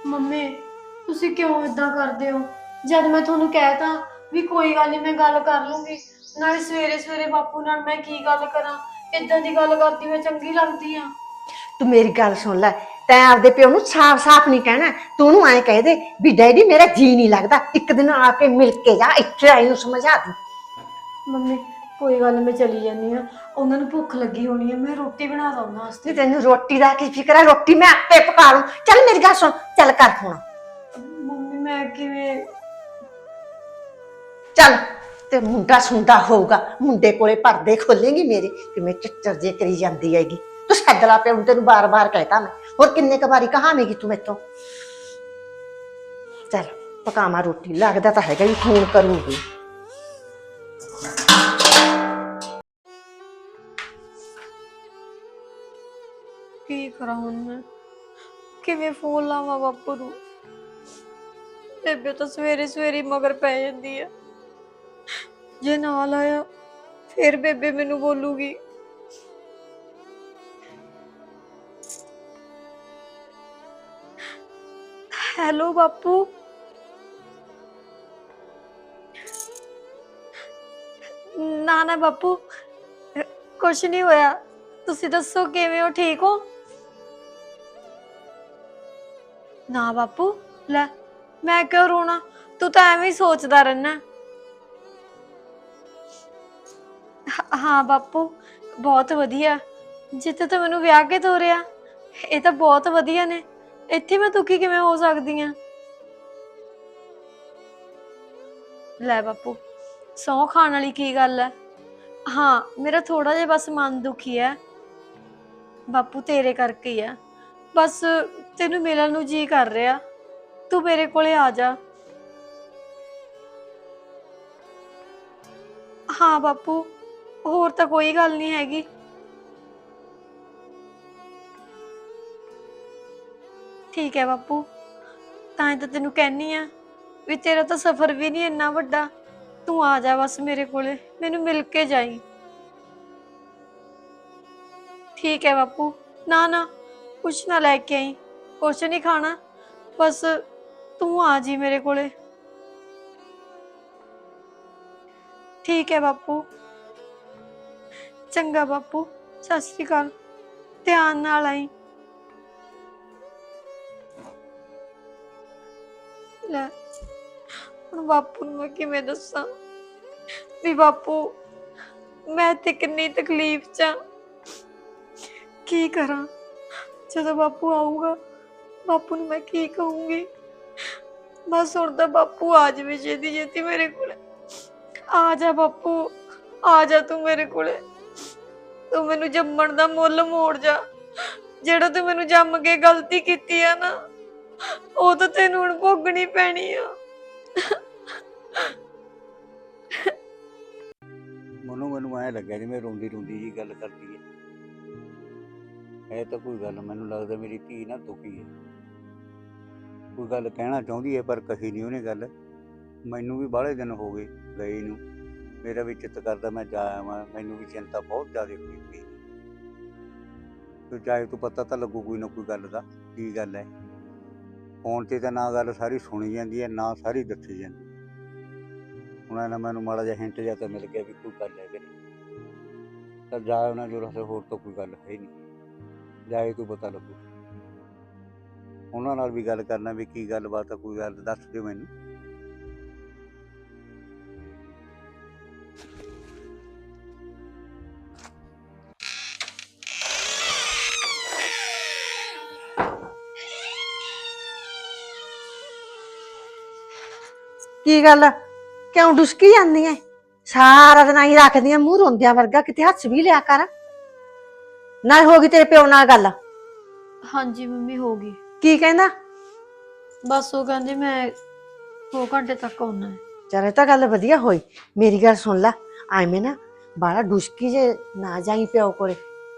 Speaker 2: ਮੰਮੀ ਤੁਸੀਂ ਕਿਉਂ ਇਦਾਂ ਕਰਦੇ ਹੋ? ਜਦ ਮੈਂ ਤੁਹਾਨੂੰ ਕਹਿਤਾ ਵੀ ਕੋਈ ਗੱਲ ਨਹੀਂ ਮੈਂ ਗੱਲ ਕਰ ਲੂੰਗੀ। ਨਾਲੇ ਸਵੇਰੇ ਸਵੇਰੇ ਬਾਪੂ ਨਾਲ ਮੈਂ ਕੀ ਗੱਲ ਕਰਾਂ? ਇਦਾਂ ਦੀ ਗੱਲ ਕਰਦੀ ਮੈਂ ਚੰਗੀ ਲੱਗਦੀ ਆ।
Speaker 3: ਤੂੰ ਮੇਰੀ ਗੱਲ ਸੁਣ ਲੈ ਤੈਂ ਆਪਦੇ ਪਿਓ ਨੂੰ ਸਾਫ਼-ਸਾਫ਼ ਨਹੀਂ ਕਹਿਣਾ। ਤੂੰ ਉਹਨੂੰ ਐਂ ਕਹਿ ਦੇ ਵੀ ਡੈਡੀ ਮੇਰਾ ਜੀ ਨਹੀਂ ਲੱਗਦਾ ਇੱਕ ਦਿਨ ਆ ਕੇ ਮਿਲ ਕੇ ਜਾ ਇੱਥੇ ਆਈ ਨੂੰ ਸਮਝਾ ਦੂੰ।
Speaker 2: ਮੰਮੀ ਕੋਈ ਗੱਲ ਨੀ, ਮੈਂ ਚਲੀ ਜਾਂਦੀ ਆ ਉਹਨਾਂ ਨੂੰ ਭੁੱਖ ਲੱਗੀ ਹੋਣੀ ਆ ਮੈਂ ਰੋਟੀ ਬਣਾ ਦਵਾਂ ਉਹਨਾਂ
Speaker 3: ਤੇ
Speaker 2: ਵਾਸਤੇ
Speaker 3: ਤੈਨੂੰ ਰੋਟੀ ਦਾ ਕੀ ਫਿਕਰ ਹੈ ਰੋਟੀ ਮੈਂ ਆਪੇ ਪਕਾ ਲੂੰ। ਚੱਲ ਮੇਰੀ ਗੱਲ ਸੁਣ ਚੱਲ ਕਰ ਹੁਣ।
Speaker 2: ਮੰਮੀ ਮੈਂ ਕਿਵੇਂ?
Speaker 3: ਚੱਲ ਤੇ ਮੁੰਡਾ ਸੁੰਦਾ ਹੋਊਗਾ। ਮੁੰਡੇ ਕੋਲੇ ਪਰਦੇ ਖੋਲੇਗੀ ਮੇਰੇ ਕਿਵੇਂ ਚੱਚਰ ਜੇ ਕਰੀ ਜਾਂਦੀ ਹੈਗੀ। ਤੂੰ ਛੱਡ ਲਾ ਪਿਆ, ਹੁਣ ਤੈਨੂੰ ਬਾਰ-ਬਾਰ ਕਹਿਤਾ ਮੈਂ। ਹੋਰ ਕਿੰਨੇ ਕ ਵਾਰੀ ਕਹਾਵੇਂਗੀ ਤੂੰ ਮੈਥੋਂ ਚੱਲ, ਪਕਾਵਾਂ ਰੋਟੀ। ਲੱਗਦਾ ਤਾਂ ਹੈਗਾ ਹੀ ਫੋਨ ਕਰੂਗੀ।
Speaker 2: ਕੀ ਕਰਾਂ ਹੁਣ ਮੈਂ? ਕਿਵੇਂ ਫੋਨ ਲਾਵਾਂ ਬਾਪੂ ਨੂੰ? ਬੇਬੇ ਤਾਂ ਸਵੇਰੇ ਸਵੇਰੇ ਹੀ ਮਗਰ ਪੈ ਜਾਂਦੀ ਆ। ਜੇ ਨਾਲ ਆਇਆ ਫਿਰ ਬੇਬੇ ਮੈਨੂੰ ਬੋਲੂਗੀ। ਹੈਲੋ ਬਾਪੂ। ਨਾ ਨਾ ਬਾਪੂ, ਕੁਛ ਨਹੀਂ ਹੋਇਆ। ਤੁਸੀਂ ਦੱਸੋ ਕਿਵੇਂ ਹੋ, ਠੀਕ ਹੋ? ਨਾ ਬਾਪੂ, ਲੈ, ਮੈਂ ਕਿਉਂ ਰੋਣਾ? ਤੂੰ ਤਾਂ ਐਵੇਂ ਹੀ ਸੋਚਦਾ ਰਹਿਣਾ। ਹਾਂ ਬਾਪੂ, ਬਹੁਤ ਵਧੀਆ। ਜਿੱਥੇ ਤੂੰ ਮੈਨੂੰ ਵਿਆਹ ਕੇ ਤੋਰਿਆ, ਇਹ ਤਾਂ ਬਹੁਤ ਵਧੀਆ ਨੇ। ਇੱਥੇ ਮੈਂ ਦੁਖੀ ਕਿਵੇਂ ਹੋ ਸਕਦੀ ਆ? ਲੈ ਬਾਪੂ ਸੌ ਖਾਣ ਵਾਲੀ ਕੀ ਗੱਲ ਹੈ ਹਾਂ, ਮੇਰਾ ਥੋੜਾ ਜਿਹਾ ਬਸ ਮਨ ਦੁਖੀ ਹੈ ਬਾਪੂ, ਤੇਰੇ ਕਰਕੇ ਹੀ ਆ ਬਸ ਤੈਨੂੰ ਮਿਲਣ ਨੂੰ ਜੀ ਕਰ ਰਿਹਾ। ਤੂੰ ਮੇਰੇ ਕੋਲੇ ਆ ਜਾ। ਹਾਂ ਬਾਪੂ, ਹੋਰ ਤਾਂ ਕੋਈ ਗੱਲ ਨਹੀਂ ਹੈਗੀ। ਠੀਕ ਹੈ ਬਾਪੂ। ਤਾਂ ਹੀ ਤਾਂ ਤੈਨੂੰ ਕਹਿਨੀ ਆ ਵੀ ਤੇਰਾ ਤਾਂ ਸਫ਼ਰ ਵੀ ਨਹੀਂ ਇੰਨਾ ਵੱਡਾ। ਤੂੰ ਆ ਜਾ ਬਸ ਮੇਰੇ ਕੋਲੇ, ਮੈਨੂੰ ਮਿਲ ਕੇ ਜਾਈ। ਠੀਕ ਹੈ ਬਾਪੂ, ਨਾ ਨਾ, ਕੁਛ ਨਾ ਲੈ ਕੇ ਆਈ, ਕੁਛ ਨਹੀਂ ਖਾਣਾ, ਬਸ ਤੂੰ ਆ ਜੀ ਮੇਰੇ ਕੋਲੇ। ਠੀਕ ਹੈ ਬਾਪੂ। ਚੰਗਾ ਬਾਪੂ, ਸਤਿ ਸ਼੍ਰੀ ਅਕਾਲ। ਧਿਆਨ ਨਾਲ ਆਈ। ਲੈ। ਹੁਣ ਬਾਪੂ ਨੂੰ ਮੈਂ ਕਿਵੇਂ ਦੱਸਾਂ? ਵੀ ਬਾਪੂ, ਮੈਂ ਤੇ ਕਿੰਨੀ ਤਕਲੀਫ ਚ ਆਂ। ਕੀ ਕਰਾਂ? ਜਦੋਂ ਬਾਪੂ ਆਊਗਾ, ਬਾਪੂ ਨੂੰ ਮੈਂ ਕੀ ਕਹੂੰਗੀ? ਬਸ ਹੁਣ ਤਾਂ ਬਾਪੂ ਆ ਜਾਵੇ ਛੇਤੀ ਛੇਤੀ ਮੇਰੇ ਕੋਲ। ਆ ਜਾ ਬਾਪੂ, ਆ ਜਾ ਤੂੰ ਮੇਰੇ ਕੋਲੇ। ਤੂੰ ਮੈਨੂੰ ਜੰਮਣ ਦਾ ਮੁੱਲ ਮੋੜ ਜਾ। ਜਿਹੜਾ ਤੂੰ ਮੈਨੂੰ ਜੰਮ ਕੇ ਗਲਤੀ ਕੀਤੀ ਆ ਨਾ ਉਹ ਤਾਂ ਤੈਨੂੰ ਹੁਣ ਭੋਗਣੀ ਪੈਣੀ ਆ।
Speaker 1: ਮਨੋਂ ਮੈਨੂੰ ਐ ਲੱਗਿਆ ਜਿਵੇਂ ਰੋਂਦੀ ਰੋਂਦੀ ਜੀ ਗੱਲ ਕਰਦੀ ਹੈ ਇਹ ਤਾਂ ਕੋਈ ਗੱਲ ਮੈਨੂੰ ਲੱਗਦਾ ਮੇਰੀ ਧੀ ਨਾ ਦੁਖੀ ਹੈ ਕੋਈ ਗੱਲ ਕਹਿਣਾ ਚਾਹੁੰਦੀ ਹੈ ਪਰ ਕਹੀ ਨਹੀਂ ਉਹਨੇ ਗੱਲ। ਮੈਨੂੰ ਵੀ ਬਾਹਲੇ ਦਿਨ ਹੋ ਗਏ ਗਏ ਨੂੰ। ਮੇਰਾ ਵੀ ਚਿੱਤ ਕਰਦਾ ਮੈਂ ਜਾ ਆਵਾਂ, ਮੈਨੂੰ ਵੀ ਚਿੰਤਾ ਬਹੁਤ ਜ਼ਿਆਦਾ ਹੋਈ ਪਈ। ਤੂੰ ਜਾਏ ਤੂੰ ਪਤਾ ਤਾਂ ਲੱਗੂ ਕੋਈ ਨਾ ਕੋਈ ਗੱਲ ਦਾ, ਕੀ ਗੱਲ ਹੈ। ਫੋਨ ਤੇ ਤਾਂ ਨਾ ਗੱਲ ਸਾਰੀ ਸੁਣੀ ਜਾਂਦੀ ਹੈ, ਨਾ ਸਾਰੀ ਦੱਸੀ ਜਾਂਦੀ ਉਹਨਾਂ ਇਹਨਾਂ ਮੈਨੂੰ ਮਾੜਾ ਜਿਹਾ ਹਿੰਟ ਜਿਹਾ ਤਾਂ ਮਿਲ ਗਿਆ ਵੀ ਕੋਈ ਗੱਲ ਹੈ ਕਰੀ ਤਾਂ ਜਾ ਉਹਨਾਂ ਜੋ ਰਸੇ ਹੋਰ ਤਾਂ ਕੋਈ ਗੱਲ ਹੈ ਨਹੀਂ। ਜਾਏ ਤੂੰ ਪਤਾ ਲੱਗੂ। ਉਹਨਾਂ ਨਾਲ ਵੀ ਗੱਲ ਕਰਨਾ ਵੀ ਕੀ ਗੱਲਬਾਤ ਆ, ਕੋਈ ਗੱਲ ਦੱਸ ਦਿਓ ਮੈਨੂੰ।
Speaker 3: ਕੀ ਗੱਲ? ਕਿਉਂ ਡੁਸਕੀ ਜਾਂਦੀ ਐ? ਸਾਰਾ ਦਿਨ ਆਈ ਰੱਖਦੀਆਂ ਮੂੰਹ ਰੋਂਦਿਆਂ ਵਰਗਾ ਕਿਤੇ ਹੱਥ ਵੀ ਲਿਆ ਕਰ। ਨਾ ਹੋ ਗਈ ਤੇਰੇ ਪਿਓ ਨਾਲ ਗੱਲ?
Speaker 2: ਹਾਂਜੀ ਮੰਮੀ ਹੋ ਗਈ।
Speaker 3: ਕੀ ਕਹਿੰਦਾ?
Speaker 2: ਬਸ ਉਹ ਕਹਿੰਦੇ ਮੈਂ 2 ਘੰਟੇ ਤੱਕ ਆਉਣਾ ਹੈ
Speaker 3: ਚਲ ਇਹ ਤਾਂ ਗੱਲ ਵਧੀਆ ਹੋਈ। ਮੇਰੀ ਗੱਲ ਸੁਣ ਲੈ ਐਵੇਂ ਨਾ ਬਾਲਾ ਡੁਸਕੀ ਜੇ ਨਾ ਜਾਈ ਪਿਓ ਕੋਲੇ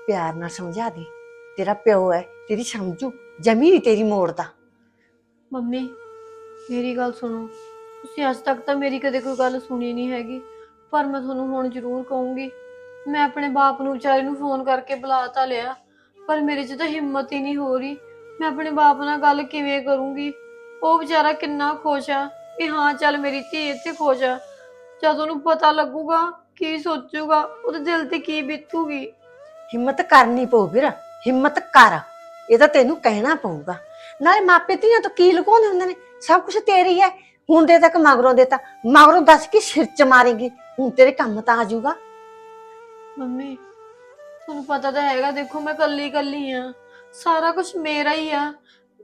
Speaker 3: ਪਿਆਰ ਨਾਲ ਸਮਝਾ ਦੇ। ਤੇਰਾ ਪਿਓ ਹੈ ਤੇਰੀ ਸਮਝੂ ਜਮੀ ਨੀ ਤੇਰੀ ਮੋੜਦਾ
Speaker 2: ਮੰਮੀ ਮੇਰੀ ਗੱਲ ਸੁਣੋ। ਤੁਸੀਂ ਅੱਜ ਤੱਕ ਤਾਂ ਮੇਰੀ ਕਦੇ ਕੋਈ ਗੱਲ ਸੁਣੀ ਨਹੀਂ ਹੈਗੀ, ਪਰ ਮੈਂ ਤੁਹਾਨੂੰ ਹੁਣ ਜ਼ਰੂਰ ਕਹੂੰਗੀ, ਮੈਂ ਆਪਣੇ ਬਾਪ ਨੂੰ ਵਿਚਾਰੇ ਨੂੰ ਫੋਨ ਕਰਕੇ ਬੁਲਾ ਤਾਂ ਲਿਆ, ਪਰ ਮੇਰੇ 'ਚ ਤਾਂ ਹਿੰਮਤ ਹੀ ਨਹੀਂ ਹੋ ਰਹੀ, ਮੈਂ ਆਪਣੇ ਬਾਪ ਨਾਲ ਗੱਲ ਕਿਵੇਂ ਕਰੂੰਗੀ, ਉਹ ਵਿਚਾਰਾ ਕਿੰਨਾ ਖੁਸ਼ ਆ, ਵੀ ਹਾਂ ਚੱਲ ਮੇਰੀ ਧੀ ਇੱਥੇ ਖੁਸ਼ ਆ, ਜਦ ਉਹਨੂੰ ਪਤਾ ਲੱਗੂਗਾ ਕੀ ਸੋਚੂਗਾ, ਉਹਦੇ ਦਿਲ ਤੇ ਕੀ ਬੀਤੂਗੀ।
Speaker 3: ਹਿੰਮਤ ਕਰਨੀ ਪਊ ਵੀਰ, ਹਿੰਮਤ ਕਰ, ਇਹ ਤਾਂ ਤੈਨੂੰ ਕਹਿਣਾ ਪਊਗਾ, ਨਾਲੇ ਮਾਪੇ ਧੀਆਂ ਤੋਂ ਕੀ ਲੁਕਾਉਂਦੇ ਹੁੰਦੇ ਨੇ, ਸਭ ਕੁਝ ਤੇਰੀ ਹੈ ਹੁਣ ਦੇ ਤੱਕ ਮਗਰੋਂ ਦੇਤਾ ਮਗਰੋਂ ਦੱਸ ਕੀ ਸਿਰ ਚ ਮਾਰੇਗੀ। ਹੁਣ ਤੇਰੇ ਕੰਮ ਤਾਂ ਆ ਜਾਊਗਾ।
Speaker 2: ਮੰਮੀ ਤੁਹਾਨੂੰ ਪਤਾ ਤਾਂ ਹੈਗਾ ਦੇਖੋ ਮੈਂ ਕੱਲੀ ਕੱਲੀ ਆ। ਸਾਰਾ ਕੁਝ ਮੇਰਾ ਹੀ ਆ।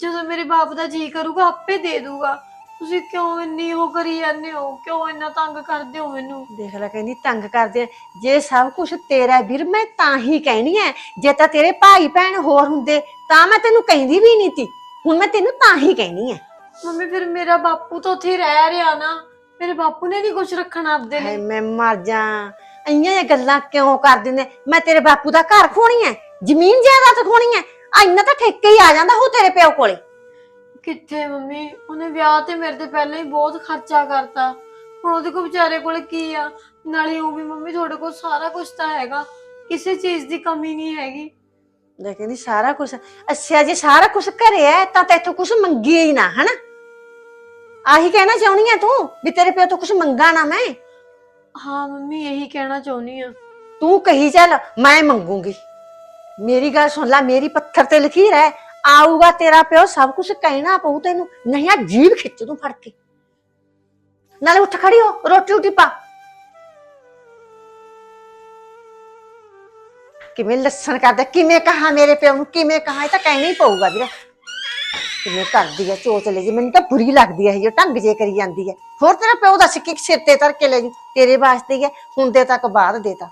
Speaker 2: ਜਦੋਂ ਮੇਰੇ ਬਾਪ ਦਾ ਜੀ ਕਰੂਗਾ ਆਪੇ ਦੇ ਦੂਗਾ। ਤੁਸੀਂ ਕਿਉਂ ਇੰਨੀ ਉਹ ਕਰੀ ਜਾਂਦੇ ਹੋ? ਕਿਉਂ ਇੰਨਾ ਤੰਗ ਕਰਦੇ ਹੋ ਮੈਨੂੰ?
Speaker 3: ਦੇਖ ਲੈ ਕਹਿੰਦੀ ਤੰਗ ਕਰਦੇ ਆ। ਜੇ ਸਭ ਕੁਝ ਤੇਰਾ ਹੈ ਵੀਰ ਮੈਂ ਤਾਂ ਹੀ ਕਹਿਣੀ ਐ ਜੇ ਤਾਂ ਤੇਰੇ ਭਾਈ ਭੈਣ ਹੋਰ ਹੁੰਦੇ ਤਾਂ ਮੈਂ ਤੈਨੂੰ ਕਹਿੰਦੀ ਵੀ ਨਹੀਂ ਤੀ। ਹੁਣ ਮੈਂ ਤੈਨੂੰ ਤਾਂ ਹੀ ਕਹਿਣੀ ਐ
Speaker 2: ਮੰਮੀ ਫਿਰ ਮੇਰਾ ਬਾਪੂ ਤਾਂ ਉੱਥੇ ਹੀ ਰਹਿ ਰਿਹਾ ਨਾ। ਮੇਰੇ ਬਾਪੂ ਨੇ ਨਹੀਂ ਕੁਝ ਰੱਖਣਾ ਆਪਦੇ
Speaker 3: ਹਾਏ
Speaker 2: ਲਈ
Speaker 3: ਮੈਂ ਮਰ ਜਾ। ਇੰਨੀਆਂ ਜਿਹੀਆਂ ਗੱਲਾਂ ਕਿਉਂ ਕਰ ਦਿੰਦੇ ਮੈਂ ਤੇਰੇ ਬਾਪੂ ਦਾ ਘਰ ਖੋਣੀ ਐ। ਜ਼ਮੀਨ ਜਾਇਦਾਦ ਖੋਣੀ ਐ। ਆ ਇੰਨਾ ਤਾਂ ਠੇਕੇ ਹੀ ਆ ਜਾਂਦਾ ਹੋ ਤੇਰੇ ਪਿਓ ਕੋਲੇ।
Speaker 2: ਕਿੱਥੇ ਮੰਮੀ? ਉਹਨੇ ਵਿਆਹ ਤੇ ਮੇਰੇ ਤੇ ਪਹਿਲਾਂ ਹੀ ਬਹੁਤ ਖਰਚਾ ਕਰਤਾ। ਹੁਣ ਉਹਦੇ ਕੋਲ ਵਿਚਾਰੇ ਕੋਲ ਕੀ ਆ? ਨਾਲੇ ਉਹ ਵੀ ਮੰਮੀ ਤੁਹਾਡੇ ਕੋਲ ਸਾਰਾ ਕੁਝ ਤਾਂ ਹੈਗਾ। ਕਿਸੇ ਚੀਜ਼ ਦੀ ਕਮੀ ਨਹੀਂ ਹੈਗੀ।
Speaker 3: ਲੈ ਕਹਿੰਦੀ ਸਾਰਾ ਕੁਝ ਅੱਛਾ ਜੇ ਸਾਰਾ ਕੁਝ ਘਰੇ ਐ ਤਾਂ ਤੈਥੋਂ ਕੁਝ ਮੰਗੀਏ ਹੀ ਨਾ ਹਨਾ? ਆਹੀ ਕਹਿਣਾ ਚਾਹੁੰਦੀ ਐ ਤੂੰ ਵੀ ਤੇਰੇ ਪਿਓ ਤੋਂ ਕੁਝ ਮੰਗਾ ਨਾ ਮੈਂ
Speaker 2: ਹਾਂ ਮੰਮੀ ਇਹੀ ਕਹਿਣਾ ਚਾਹੁੰਦੀ ਆ
Speaker 3: ਤੂੰ ਕਹੀ ਚੱਲ ਮੈਂ ਮੰਗੂੰਗੀ ਮੇਰੀ ਗੱਲ ਸੁਣ ਲੈ ਮੇਰੀ ਪੱਥਰ ਤੇ ਲਕੀਰ ਹੈ ਆਊਗਾ ਤੇਰਾ ਪਿਓ ਸਭ ਕੁਝ ਕਹਿਣਾ ਪਊ ਤੈਨੂੰ ਨਹੀਂ ਆ ਜੀਭ ਖਿੱਚ ਤੂੰ ਫੜ ਕੇ ਨਾਲੇ ਉੱਠ ਖੜੀ ਹੋ ਰੋਟੀ ਉਟੀ ਪਾ ਕਿਵੇਂ ਲੱਸਣ ਕਰਦਾ ਕਿਵੇਂ ਕਹਾ ਮੇਰੇ ਪਿਓ ਨੂੰ ਕਿਵੇਂ ਕਹਾ ਇਹ ਤਾਂ ਕਹਿਣਾ ਹੀ ਪਊਗਾ ਵੀਰੇ ਕਿਵੇਂ ਕਰਦੀ ਹੈ ਚੋਚਲੇ ਜੀ ਮੈਨੂੰ ਤਾਂ ਬੁਰੀ ਲੱਗਦੀ ਹੈ ਇਹ ਜੋ ਢੰਗ ਜੇ ਕਰੀ ਜਾਂਦੀ ਹੈ ਹੋਰ ਤੇਰਾ ਪਿਓ ਦੱਸ ਕਿ ਸਿਰ ਤੇ ਧਰ ਕੇ ਲੈ ਜੂ, ਤੇਰੇ ਵਾਸਤੇ ਹੀ ਹੈ ਹੁਣ ਦੇ ਤੱਕ ਬਾਅਦ ਦੇਤਾ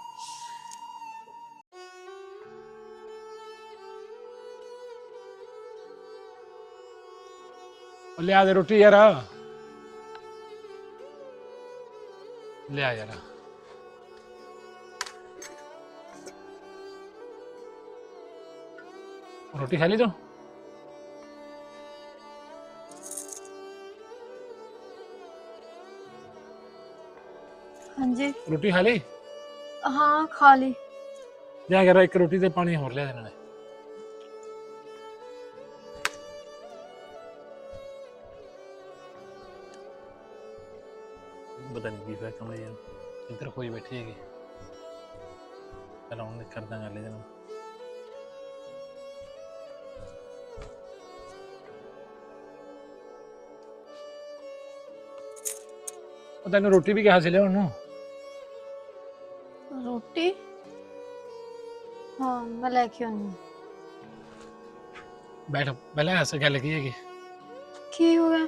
Speaker 5: ਉਹ ਲਿਆ ਦੇ ਰੋਟੀ ਯਾਰ। ਲਿਆ ਯਾਰ। ਰੋਟੀ ਖਾ ਲਈ ਤੂੰ?
Speaker 2: ਹਾਂਜੀ।
Speaker 5: ਰੋਟੀ ਖਾ ਲਈ?
Speaker 2: ਹਾਂ ਖਾ ਲਈ।
Speaker 5: ਲਿਆ ਯਾਰ ਇੱਕ ਰੋਟੀ ਤੇ ਪਾਣੀ ਹੋਰ ਲਿਆ ਦੇ ਨਾਲੇ ਪਤਾ ਨਹੀਂ ਕੀ ਹੋਇਆ ਕਮਰੇ ਇੱਧਰ ਕੋਈ ਬੈਠੀ ਹੈਗੀ। ਚਲ ਹੁਣ ਕਰਦਾ ਗੱਲ ਇਹਦੇ ਨਾਲ। ਉਹ ਤੈਨੂੰ ਰੋਟੀ ਵੀ ਕਿਹਾ ਸੀ ਲਿਆਉਣ ਨੂੰ?
Speaker 2: ਮੈਂ ਲੈ ਕੇ ਆਉਂਦੀ ਹਾਂ।
Speaker 5: ਬੈਠ ਪਹਿਲਾਂ ਐਸੇ ਗੱਲ ਕੀ ਹੈਗੀ?
Speaker 2: ਕੀ ਹੋ ਗਿਆ?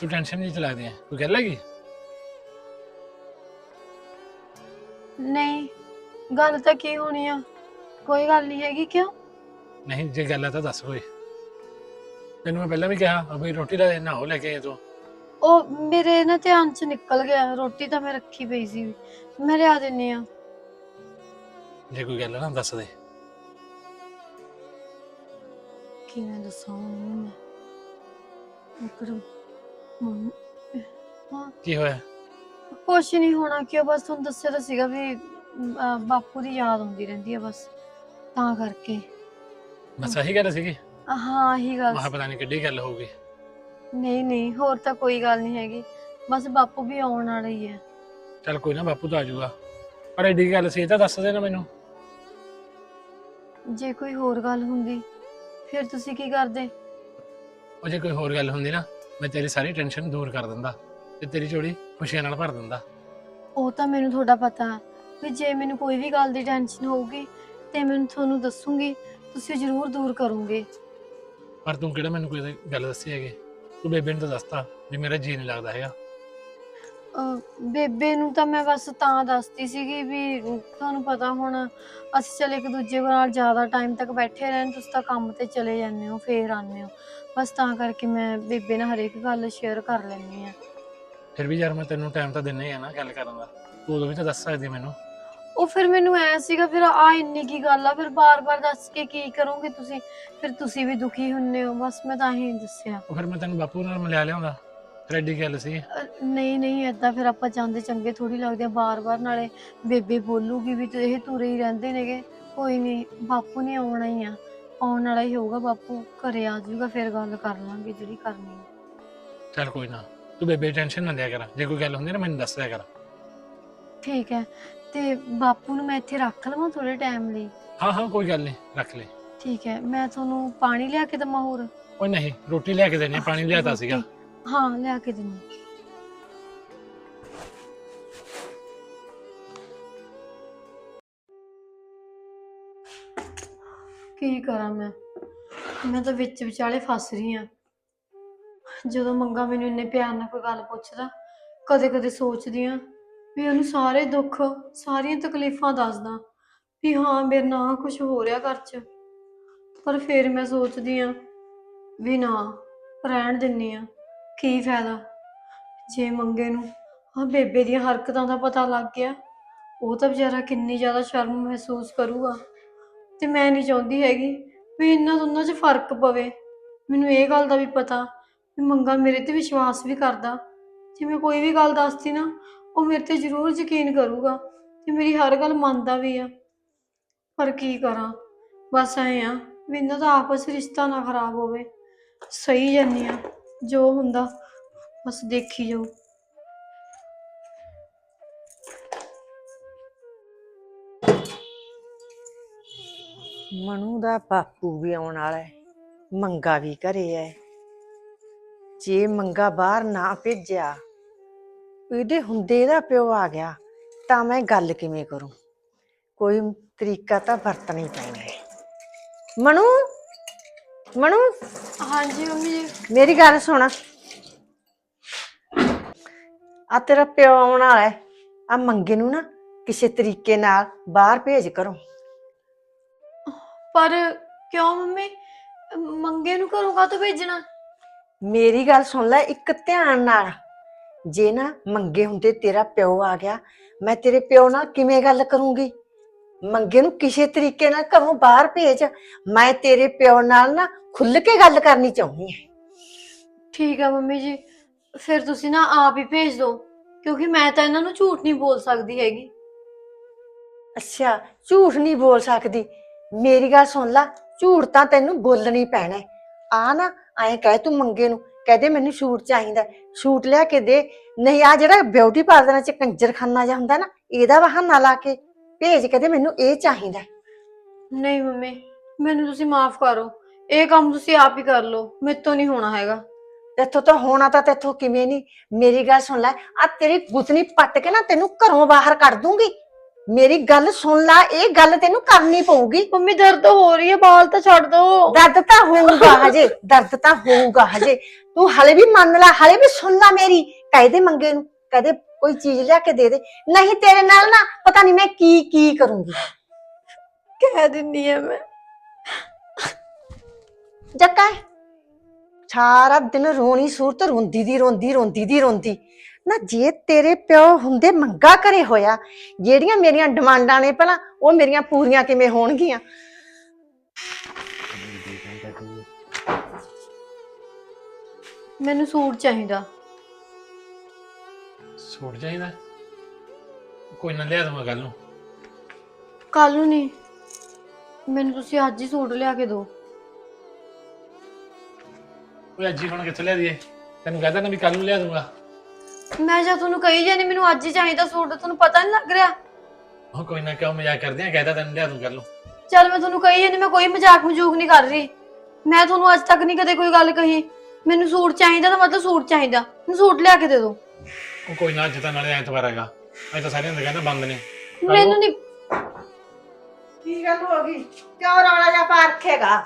Speaker 5: ਤੂੰ ਟੈਨਸ਼ਨ ਨਹੀਂ ਚਲਾਦੀ ਹੈ ਕੋਈ ਗੱਲ ਹੈਗੀ?
Speaker 2: ਨਹੀਂ ਗੱਲ ਤਾਂ ਕੀ ਹੋਣੀ ਆ? ਕੋਈ ਗੱਲ ਨਹੀਂ ਹੈਗੀ ਕਿਉਂ?
Speaker 5: ਨਹੀਂ ਜੇ ਗੱਲ ਹੈ ਤਾਂ ਦੱਸ ਕੋਈ। ਤੈਨੂੰ ਮੈਂ ਪਹਿਲਾਂ ਵੀ ਕਿਹਾ ਅਬੇ ਰੋਟੀ ਲੈ ਨਾ ਹੋ ਲੈ ਕੇ ਆਏ ਤੂੰ।
Speaker 2: ਉਹ ਮੇਰੇ ਨਾ ਧਿਆਨ ਚ ਨਿਕਲ ਗਿਆ ਰੋਟੀ ਤਾਂ ਮੈਂ ਰੱਖੀ ਪਈ ਸੀ। ਮੈਂ ਲਿਆ ਦਿੰਨੀ ਆ।
Speaker 5: ਜੇ ਕੋਈ ਗੱਲ ਨਾ ਦੱਸ ਦੇ।
Speaker 2: ਕਿਵੇਂ ਦੱਸਾਂ ਉਹਨੂੰ ਮੈਂ? ਮੁਕਰ ਮੰਮ ਹਾਂ।
Speaker 5: ਕੀ ਹੋਇਆ?
Speaker 2: ਕੁਛ ਨਹੀਂ ਹੋਣਾ ਕਿ ਬਸ ਤੁਹਾਨੂੰ ਦੱਸਿਆ ਤਾਂ ਸੀਗਾ ਵੀ ਅਹ, ਬਾਪੂ ਦੀ ਯਾਦ ਆਉਂਦੀ ਰਹਿੰਦੀ ਆ ਬਸ ਤਾਂ ਕਰਕੇ।
Speaker 5: ਬਸ ਆਹੀ ਗੱਲ ਸੀਗੀ?
Speaker 2: ਹਾਂ ਇਹੀ ਗੱਲ
Speaker 5: ਮਹਾ ਪਤਾ ਨਹੀਂ ਕਿੱਡੀ ਗੱਲ ਹੋਊਗੀ
Speaker 2: ਨਹੀਂ ਨਹੀਂ ਹੋਰ ਤਾਂ ਕੋਈ ਗੱਲ ਨਹੀਂ ਹੈਗੀ। ਬਸ ਬਾਪੂ ਵੀ ਆਉਣ ਵਾਲਾ ਹੀ ਹੈ
Speaker 5: ਚੱਲ ਕੋਈ ਨਾ ਬਾਪੂ ਤਾਂ ਆ ਜਾਊਗਾ। ਪਰ ਐਡੀ ਗੱਲ ਸੀ ਇਹ ਤਾਂ ਦੱਸ ਦੇ ਨਾ ਮੈਨੂੰ।
Speaker 2: ਜੇ ਕੋਈ ਹੋਰ ਗੱਲ ਹੁੰਦੀ ਫਿਰ ਤੁਸੀਂ ਕੀ ਕਰਦੇ?
Speaker 5: ਉਹ ਜੇ ਕੋਈ ਹੋਰ ਗੱਲ ਹੁੰਦੀ ਨਾ ਮੈਂ ਤੇਰੀ ਸਾਰੀ ਟੈਨਸ਼ਨ ਦੂਰ ਕਰ ਦਿੰਦਾ ਤੇ ਤੇਰੀ ਝੋਲੀ ਖੁਸ਼ੀਆਂ ਨਾਲ ਭਰ ਦਿੰਦਾ।
Speaker 2: ਉਹ ਤਾਂ ਮੈਨੂੰ ਤੁਹਾਡਾ ਪਤਾ ਹੈ ਵੀ ਜੇ ਮੈਨੂੰ ਕੋਈ ਵੀ ਗੱਲ ਦੀ ਟੈਨਸ਼ਨ ਹੋਊਗੀ ਤੇ ਮੈਨੂੰ ਤੁਹਾਨੂੰ ਦੱਸੂਗੀ ਤੁਸੀਂ ਜ਼ਰੂਰ ਦੂਰ ਕਰੋਗੇ।
Speaker 5: ਪਰ ਤੂੰ ਕਿਹੜਾ ਮੈਨੂੰ ਕੋਈ ਗੱਲ ਦੱਸੀ ਹੈਗੀ? ਤੂੰ ਬੇਬੇ ਨੂੰ ਤਾਂ ਦੱਸਤਾ ਵੀ ਮੇਰਾ ਜੀ ਨਹੀਂ ਲੱਗਦਾ ਹੈਗਾ।
Speaker 2: ਅਹ ਬੇਬੇ ਨੂੰ ਤਾਂ ਮੈਂ ਬਸ ਤਾਂ ਦੱਸਦੀ ਸੀਗੀ ਵੀ ਤੁਹਾਨੂੰ ਪਤਾ ਹੁਣ ਅਸੀਂ ਚਲੇ ਇੱਕ ਦੂਜੇ ਨਾਲ ਜ਼ਿਆਦਾ ਟਾਈਮ ਤੱਕ ਬੈਠੇ ਰਹਿਣ ਤੁਸੀਂ ਤਾਂ ਕੰਮ ਤੇ ਚਲੇ ਜਾਂਦੇ ਹੋ ਫੇਰ ਆਉਂਦੇ ਹੋ। ਬਸ ਤਾਂ ਕਰਕੇ ਮੈਂ ਬੇਬੇ ਨਾਲ ਹਰੇਕ ਗੱਲ ਸ਼ੇਅਰ ਕਰ ਲੈਂਦੀ ਆ
Speaker 5: ਫਿਰ ਵੀ ਯਾਰ ਮੈਂ ਤੈਨੂੰ ਟਾਈਮ ਤਾਂ ਦਿੰਨਾ ਹੀ ਆ ਨਾ ਗੱਲ ਕਰਨ ਦਾ। ਤੂੰ ਉਦੋਂ ਵੀ ਤਾਂ ਦੱਸ ਸਕਦੀ ਮੈਨੂੰ।
Speaker 2: ਉਹ ਫਿਰ ਮੈਨੂੰ ਐ ਸੀਗਾ ਫਿਰ ਆ ਇੰਨੀ ਕੀ ਗੱਲ ਆ ਫਿਰ ਬਾਰ-ਬਾਰ ਦੱਸ ਕੇ ਕੀ ਕਰੋਗੇ ਤੁਸੀਂ? ਫਿਰ ਤੁਸੀਂ ਵੀ ਦੁਖੀ ਹੁੰਨੇ ਹੋ ਬਸ ਮੈਂ ਤਾਂ ਹੀ ਦੱਸਿਆ।
Speaker 5: ਉਹ ਫਿਰ ਮੈਂ ਤੈਨੂੰ ਬਾਪੂ ਨਾਲ ਮਿਲਿਆ ਲਿਆਉਂਦਾ। ਫਿਰ ਐਡੀ ਗੱਲ ਸੀ।
Speaker 2: ਨਹੀਂ ਨਹੀਂ ਏਦਾਂ ਫਿਰ ਆਪਾਂ ਜਾਂਦੇ ਚੰਗੇ ਥੋੜੀ ਲੱਗਦੇ ਆ। ਬਾਰ-ਬਾਰ ਨਾਲੇ ਬੇਬੇ ਬੋਲੂਗੀ ਵੀ ਤੇ ਇਹ ਤੁਰੇ ਹੀ ਰਹਿੰਦੇ ਨੇਗੇ। ਕੋਈ ਨਹੀਂ ਬਾਪੂ ਨੇ ਆਉਣਾ ਹੀ ਆ। ਆਉਣ ਵਾਲਾ ਹੀ ਹੋਊਗਾ ਬਾਪੂ। ਘਰੇ ਆ ਜਾਊਗਾ ਫਿਰ ਗੱਲ ਕਰ ਲਾਂਗੇ ਜਿਹੜੀ ਕਰਨੀ ਆ।
Speaker 5: ਚੱਲ ਕੋਈ ਨਾ ਤੂੰ ਬੇਬੇ ਟੈਨਸ਼ਨ ਨਾ ਲਿਆ ਕਰ। ਜੇ ਕੋਈ ਗੱਲ ਹੁੰਦੀ ਨਾ ਮੈਨੂੰ ਦੱਸ ਦਿਆ ਕਰ।
Speaker 2: ਠੀਕ ਹੈ। ਤੇ ਬਾਪੂ ਨੂੰ ਮੈਂ ਇੱਥੇ ਰੱਖ ਲਵਾਂ ਥੋੜੇ ਟਾਈਮ ਲਈ?
Speaker 5: ਹਾਂ ਹਾਂ ਕੋਈ ਗੱਲ ਨਹੀਂ ਰੱਖ ਲੈ।
Speaker 2: ਠੀਕ ਹੈ। ਮੈਂ ਤੁਹਾਨੂੰ ਪਾਣੀ ਲਿਆ ਕੇ ਦਵਾਂ ਹੋਰ?
Speaker 5: ਓਏ ਨਹੀਂ ਰੋਟੀ ਲਿਆ ਕੇ ਦੇਣੀ ਪਾਣੀ ਲਿਆਤਾ ਸੀਗਾ।
Speaker 2: ਰੋਟੀ- ਹਾਂ ਲਿਆ ਕੇ ਦਿੰਨੀ ਕੀ ਕਰਾਂ ਮੈਂ? ਮੈਂ ਤਾਂ ਵਿੱਚ ਵਿਚਾਲੇ ਫਸ ਰਹੀ ਆ ਜਦੋਂ ਮੰਗਾ ਮੈਨੂੰ ਇੰਨੇ ਪਿਆਰ ਨਾਲ ਕੋਈ ਗੱਲ ਪੁੱਛਦਾ ਕਦੇ ਕਦੇ ਸੋਚਦੀ ਆ ਵੀ ਉਹਨੂੰ ਸਾਰੇ ਦੁੱਖ, ਸਾਰੀਆਂ ਤਕਲੀਫਾਂ ਦੱਸਦਾ ਵੀ ਹਾਂ, ਮੇਰੇ ਨਾਲ ਕੁਝ ਹੋ ਰਿਹਾ ਘਰ 'ਚ। ਪਰ ਫਿਰ ਮੈਂ ਸੋਚਦੀ ਆ ਵੀ ਨਾ, ਰਹਿਣ ਦਿੰਨੀ ਆ ਕੀ ਫਾਇਦਾ? ਜੇ ਮੰਗੇ ਨੂੰ। ਆ ਬੇਬੇ ਦੀਆਂ ਹਰਕਤਾਂ ਦਾ ਪਤਾ ਲੱਗ ਗਿਆ। ਉਹ ਤਾਂ ਵਿਚਾਰਾ ਕਿੰਨੀ ਜ਼ਿਆਦਾ ਸ਼ਰਮ ਮਹਿਸੂਸ ਕਰੂਗਾ। ਤੇ ਮੈਂ ਨਹੀਂ ਚਾਹੁੰਦੀ ਹੈਗੀ ਵੀ ਇਹਨਾਂ ਦੋਨਾਂ 'ਚ ਫ਼ਰਕ ਪਵੇ। ਮੈਨੂੰ ਇਹ ਗੱਲ ਦਾ ਵੀ ਪਤਾ ਵੀ ਮੰਗਾ ਮੇਰੇ ਤੇ ਵਿਸ਼ਵਾਸ ਵੀ ਕਰਦਾ। ਜੇ ਮੈਂ ਕੋਈ ਵੀ ਗੱਲ ਦੱਸਦੀ ਨਾ, ਉਹ ਮੇਰੇ ਤੇ ਜ਼ਰੂਰ ਯਕੀਨ ਕਰੂਗਾ ਤੇ ਮੇਰੀ ਹਰ ਗੱਲ ਮੰਨਦਾ ਵੀ ਆ। ਪਰ ਕੀ ਕਰਾਂ? ਬਸ ਐਂ ਆ ਵੀ ਇਹਨਾਂ ਦਾ ਆਪਸ ਰਿਸ਼ਤਾ ਨਾ ਖਰਾਬ ਹੋਵੇ। ਸਹੀ ਜਾਨੀ ਆ। ਜੋ ਹੁੰਦਾ, ਬਸ ਦੇਖੀ ਜਾਓ।
Speaker 3: ਮਨੂ ਦਾ ਬਾਪੂ ਵੀ ਆਉਣ ਵਾਲਾ ਹੈ, ਮੰਗਾ ਵੀ ਘਰੇ ਹੈ। ਜੇ ਮੰਗਾ ਬਾਹਰ ਨਾ ਭੇਜਿਆ, ਇਹਦੇ ਹੁੰਦੇ ਇਹਦਾ ਪਿਓ ਆ ਗਿਆ, ਤਾਂ ਮੈਂ ਗੱਲ ਕਿਵੇਂ ਕਰੂੰ? ਕੋਈ ਤਰੀਕਾ ਤਾਂ ਵਰਤਣਾ ਹੀ ਪੈਣਾ ਹੈ। ਮਨੂ! ਮਨੂ?
Speaker 2: ਹਾਂਜੀ ਮੰਮੀ ਜੀ।
Speaker 3: ਮੇਰੀ ਗੱਲ ਸੁਣ। ਆ ਤੇਰਾ ਪਿਓ ਆਉਣ ਵਾਲਾ ਹੈ। ਆ ਮੰਗੇ ਨੂੰ ਨਾ ਕਿਸੇ ਤਰੀਕੇ ਨਾਲ ਬਾਹਰ ਭੇਜ ਕਰੋ
Speaker 2: ਪਰ ਕਿਉਂ ਮੰਮੀ? ਮੰਗੇ ਨੂੰ ਘਰੋਂ ਕਾਹਤੋਂ ਭੇਜਣਾ?
Speaker 3: ਮੇਰੀ ਗੱਲ ਸੁਣ ਲੈ ਇੱਕ ਧਿਆਨ ਨਾਲ। ਜੇ ਨਾ ਮੰਗੇ ਹੁੰਦੇ ਤੇਰਾ ਪਿਓ ਆ ਗਿਆ ਮੈਂ ਤੇਰੇ ਪਿਓ ਨਾਲ ਕਿਵੇਂ ਗੱਲ ਕਰੂੰਗੀ? ਮੰਗੇ ਨੂੰ ਕਿਸੇ ਤਰੀਕੇ ਨਾਲ ਘਰੋਂ ਬਾਹਰ ਭੇਜ। ਮੈਂ ਤੇਰੇ ਪਿਓ ਨਾਲ ਨਾ ਖੁੱਲ ਕੇ ਗੱਲ ਕਰਨੀ ਚਾਹੁੰਦੀ ਹਾਂ।
Speaker 2: ਠੀਕ ਆ ਮੰਮੀ ਜੀ ਫਿਰ ਤੁਸੀਂ ਨਾ ਆਪ ਹੀ ਭੇਜ ਦਿਓ ਕਿਉਂਕਿ ਮੈਂ ਤਾਂ ਇਹਨਾਂ ਨੂੰ ਝੂਠ ਨਹੀਂ ਬੋਲ ਸਕਦੀ ਹੈਗੀ।
Speaker 3: ਅੱਛਾ ਝੂਠ ਨਹੀਂ ਬੋਲ ਸਕਦੀ। ਮੇਰੀ ਗੱਲ ਸੁਣ ਲੈ ਝੂਠ ਤਾਂ ਤੈਨੂੰ ਬੋਲਣੀ ਪੈਣਾ ਹੈ। ਆ ਨਾ ਐਂ ਕਹਿ ਤੂੰ ਮੰਗੇ ਨੂੰ ਕਹਦੇ ਮੈਨੂੰ ਸ਼ੂਟ ਚਾਹੀਦਾ ਹੈ, ਸ਼ੂਟ ਲਿਆ ਕੇ ਦੇ। ਨਹੀਂ ਆ ਜਿਹੜਾ ਬਿਊਟੀ ਪਾਰਲਰਾਂ ਚ ਕੰਜਰਖਾਨਾ ਜਿਹਾ ਹੁੰਦਾ ਨਾ ਇਹਦਾ ਬਹਾਨਾ ਲਾ ਕੇ। ਭੇਜ ਕਹਦੇ ਮੈਨੂੰ ਇਹ ਚਾਹੀਦਾ ਹੈ।
Speaker 2: ਨਹੀਂ ਮੰਮੀ ਮੈਨੂੰ ਤੁਸੀਂ ਮਾਫ ਕਰੋ। ਇਹ ਕੰਮ ਤੁਸੀਂ ਆਪ ਹੀ ਕਰ ਲਓ ਮੇਰੇ ਤੋਂ ਨਹੀਂ ਹੋਣਾ ਹੈਗਾ।
Speaker 3: ਤੇਥੋਂ ਤਾਂ ਹੋਣਾ ਤਾਂ ਤੇਥੋਂ ਕਿਵੇਂ ਨਹੀਂ। ਮੇਰੀ ਗੱਲ ਸੁਣ ਲੈ ਆ ਤੇਰੀ ਗੁੱਤਨੀ ਪੱਟ ਕੇ ਨਾ ਤੈਨੂੰ ਘਰੋਂ ਬਾਹਰ ਕੱਢ ਦੂੰਗੀ। ਮੇਰੀ ਗੱਲ ਸੁਣ ਲੈ ਇਹ ਗੱਲ ਤੈਨੂੰ ਕਰਨੀ ਪਊਗੀ।
Speaker 2: ਮੰਮੀ ਦਰਦ ਹੋ ਰਹੀ ਹੈ ਬਾਲ ਤਾਂ ਛੱਡ ਦਿਓ
Speaker 3: ਦਰਦ ਤਾਂ ਹੋਊਗਾ ਹਜੇ ਦਰਦ ਤਾਂ ਹੋਊਗਾ ਹਜੇ। ਤੂੰ ਹਲੇ ਵੀ ਮੰਨ ਲੈ ਹਲੇ ਵੀ ਸੁਣ ਲੈ ਮੇਰੀ ਕਾਇਦੇ ਮੰਗੇ ਨੂੰ ਕਹਦੇ ਕੋਈ ਚੀਜ਼ ਲਿਆ ਕੇ ਦੇ ਦੇ। ਨਹੀਂ ਤੇਰੇ ਨਾਲ ਨਾ ਪਤਾ ਨਹੀਂ ਮੈਂ ਕੀ ਕੀ ਕਰੂੰਗੀ।
Speaker 2: ਕਹਿ ਦਿੰਨੀ ਆ ਮੈਂ।
Speaker 3: ਜੱਕਾ ਸਾਰਾ ਦਿਨ ਰੋਣੀ ਸੂਰਤ ਰੋਂਦੀ ਦੀ ਰੋਂਦੀ ਰੋਂਦੀ ਦੀ ਰੋਂਦੀ। ਨਾ ਜੇ ਤੇਰੇ ਪਿਓ ਹੁੰਦੇ ਮੰਗਾ ਕਰੇ ਹੋਇਆ ਜਿਹੜੀਆਂ ਮੇਰੀਆਂ ਡਿਮਾਂਡਾਂ ਨੇ ਪਹਿਲਾਂ ਉਹ ਮੇਰੀਆਂ ਪੂਰੀਆਂ ਕਿਵੇਂ ਹੋਣਗੀਆਂ?
Speaker 2: ਮੈਨੂੰ ਸੂਟ ਚਾਹੀਦਾ।
Speaker 5: ਸੂਟ ਚਾਹੀਦਾ? ਕੋਈ ਨਾ ਲਿਆ ਦੂੰਗਾ ਕੱਲ ਨੂੰ।
Speaker 2: ਕੱਲ ਨੂੰ ਨਹੀਂ। ਮੈਨੂੰ ਤੁਸੀਂ ਅੱਜ ਹੀ ਸੂਟ ਲਿਆ ਕੇ ਦਿਓ।
Speaker 5: ਓਏ ਅੱਜ ਹੀ ਹੁਣ ਕਿੱਥੋਂ ਲਿਆ ਦੀਏ ਤੈਨੂੰ ਕਹਦਾ ਨਾ ਵੀ ਕੱਲ ਨੂੰ ਲਿਆ ਦੂੰਗਾ
Speaker 2: ਮੈਂ ਜਾਂ ਤੁਹਾਨੂੰ ਕਹੀ ਜਾਨੀ ਮੈਨੂੰ ਅੱਜ ਹੀ ਚਾਹੀਦਾ ਸੂਟ ਤੁਹਾਨੂੰ ਪਤਾ ਨਹੀਂ ਲੱਗ ਰਿਹਾ।
Speaker 5: ਉਹ ਕੋਈ ਨਾ ਕਿਉਂ ਮਜ਼ਾਕ ਕਰਦੇ ਆ? ਕਹਦਾ ਤੈਨੂੰ ਲਿਆ ਦੂੰ ਕੱਲ ਨੂੰ।
Speaker 2: ਚੱਲ ਮੈਂ ਤੁਹਾਨੂੰ ਕਹੀ ਜਾਨੀ ਮੈਂ ਕੋਈ ਮਜ਼ਾਕ ਮਜੂਕ ਨਹੀਂ ਕਰ ਰਹੀ। ਮੈਂ ਤੁਹਾਨੂੰ ਅੱਜ ਤੱਕ ਨਹੀਂ ਕਦੇ ਕੋਈ ਗੱਲ ਕਹੀ। ਮੈਨੂੰ ਸੂਟ ਚਾਹੀਦਾ ਤਾਂ ਮਤਲਬ ਸੂਟ ਚਾਹੀਦਾ। ਮੈਨੂੰ ਸੂਟ ਲਿਆ ਕੇ ਦੇ ਦਿਓ।
Speaker 5: ਉਹ ਕੋਈ ਨਾ ਅੱਜ ਤਾਂ ਨਾਲੇ ਐਤਵਾਰ ਹੈਗਾ। ਅੱਜ ਤਾਂ ਸਾਰੀਆਂ ਦੁਕਾਨਾਂ ਬੰਦ ਨੇ।
Speaker 2: ਮੈਨੂੰ ਨਹੀਂ
Speaker 3: ਕੀ ਗੱਲ ਹੋ ਗਈ? ਕਿਉਂ ਰੌਲਾ ਜਾ ਪਾ ਰੱਖੇਗਾ?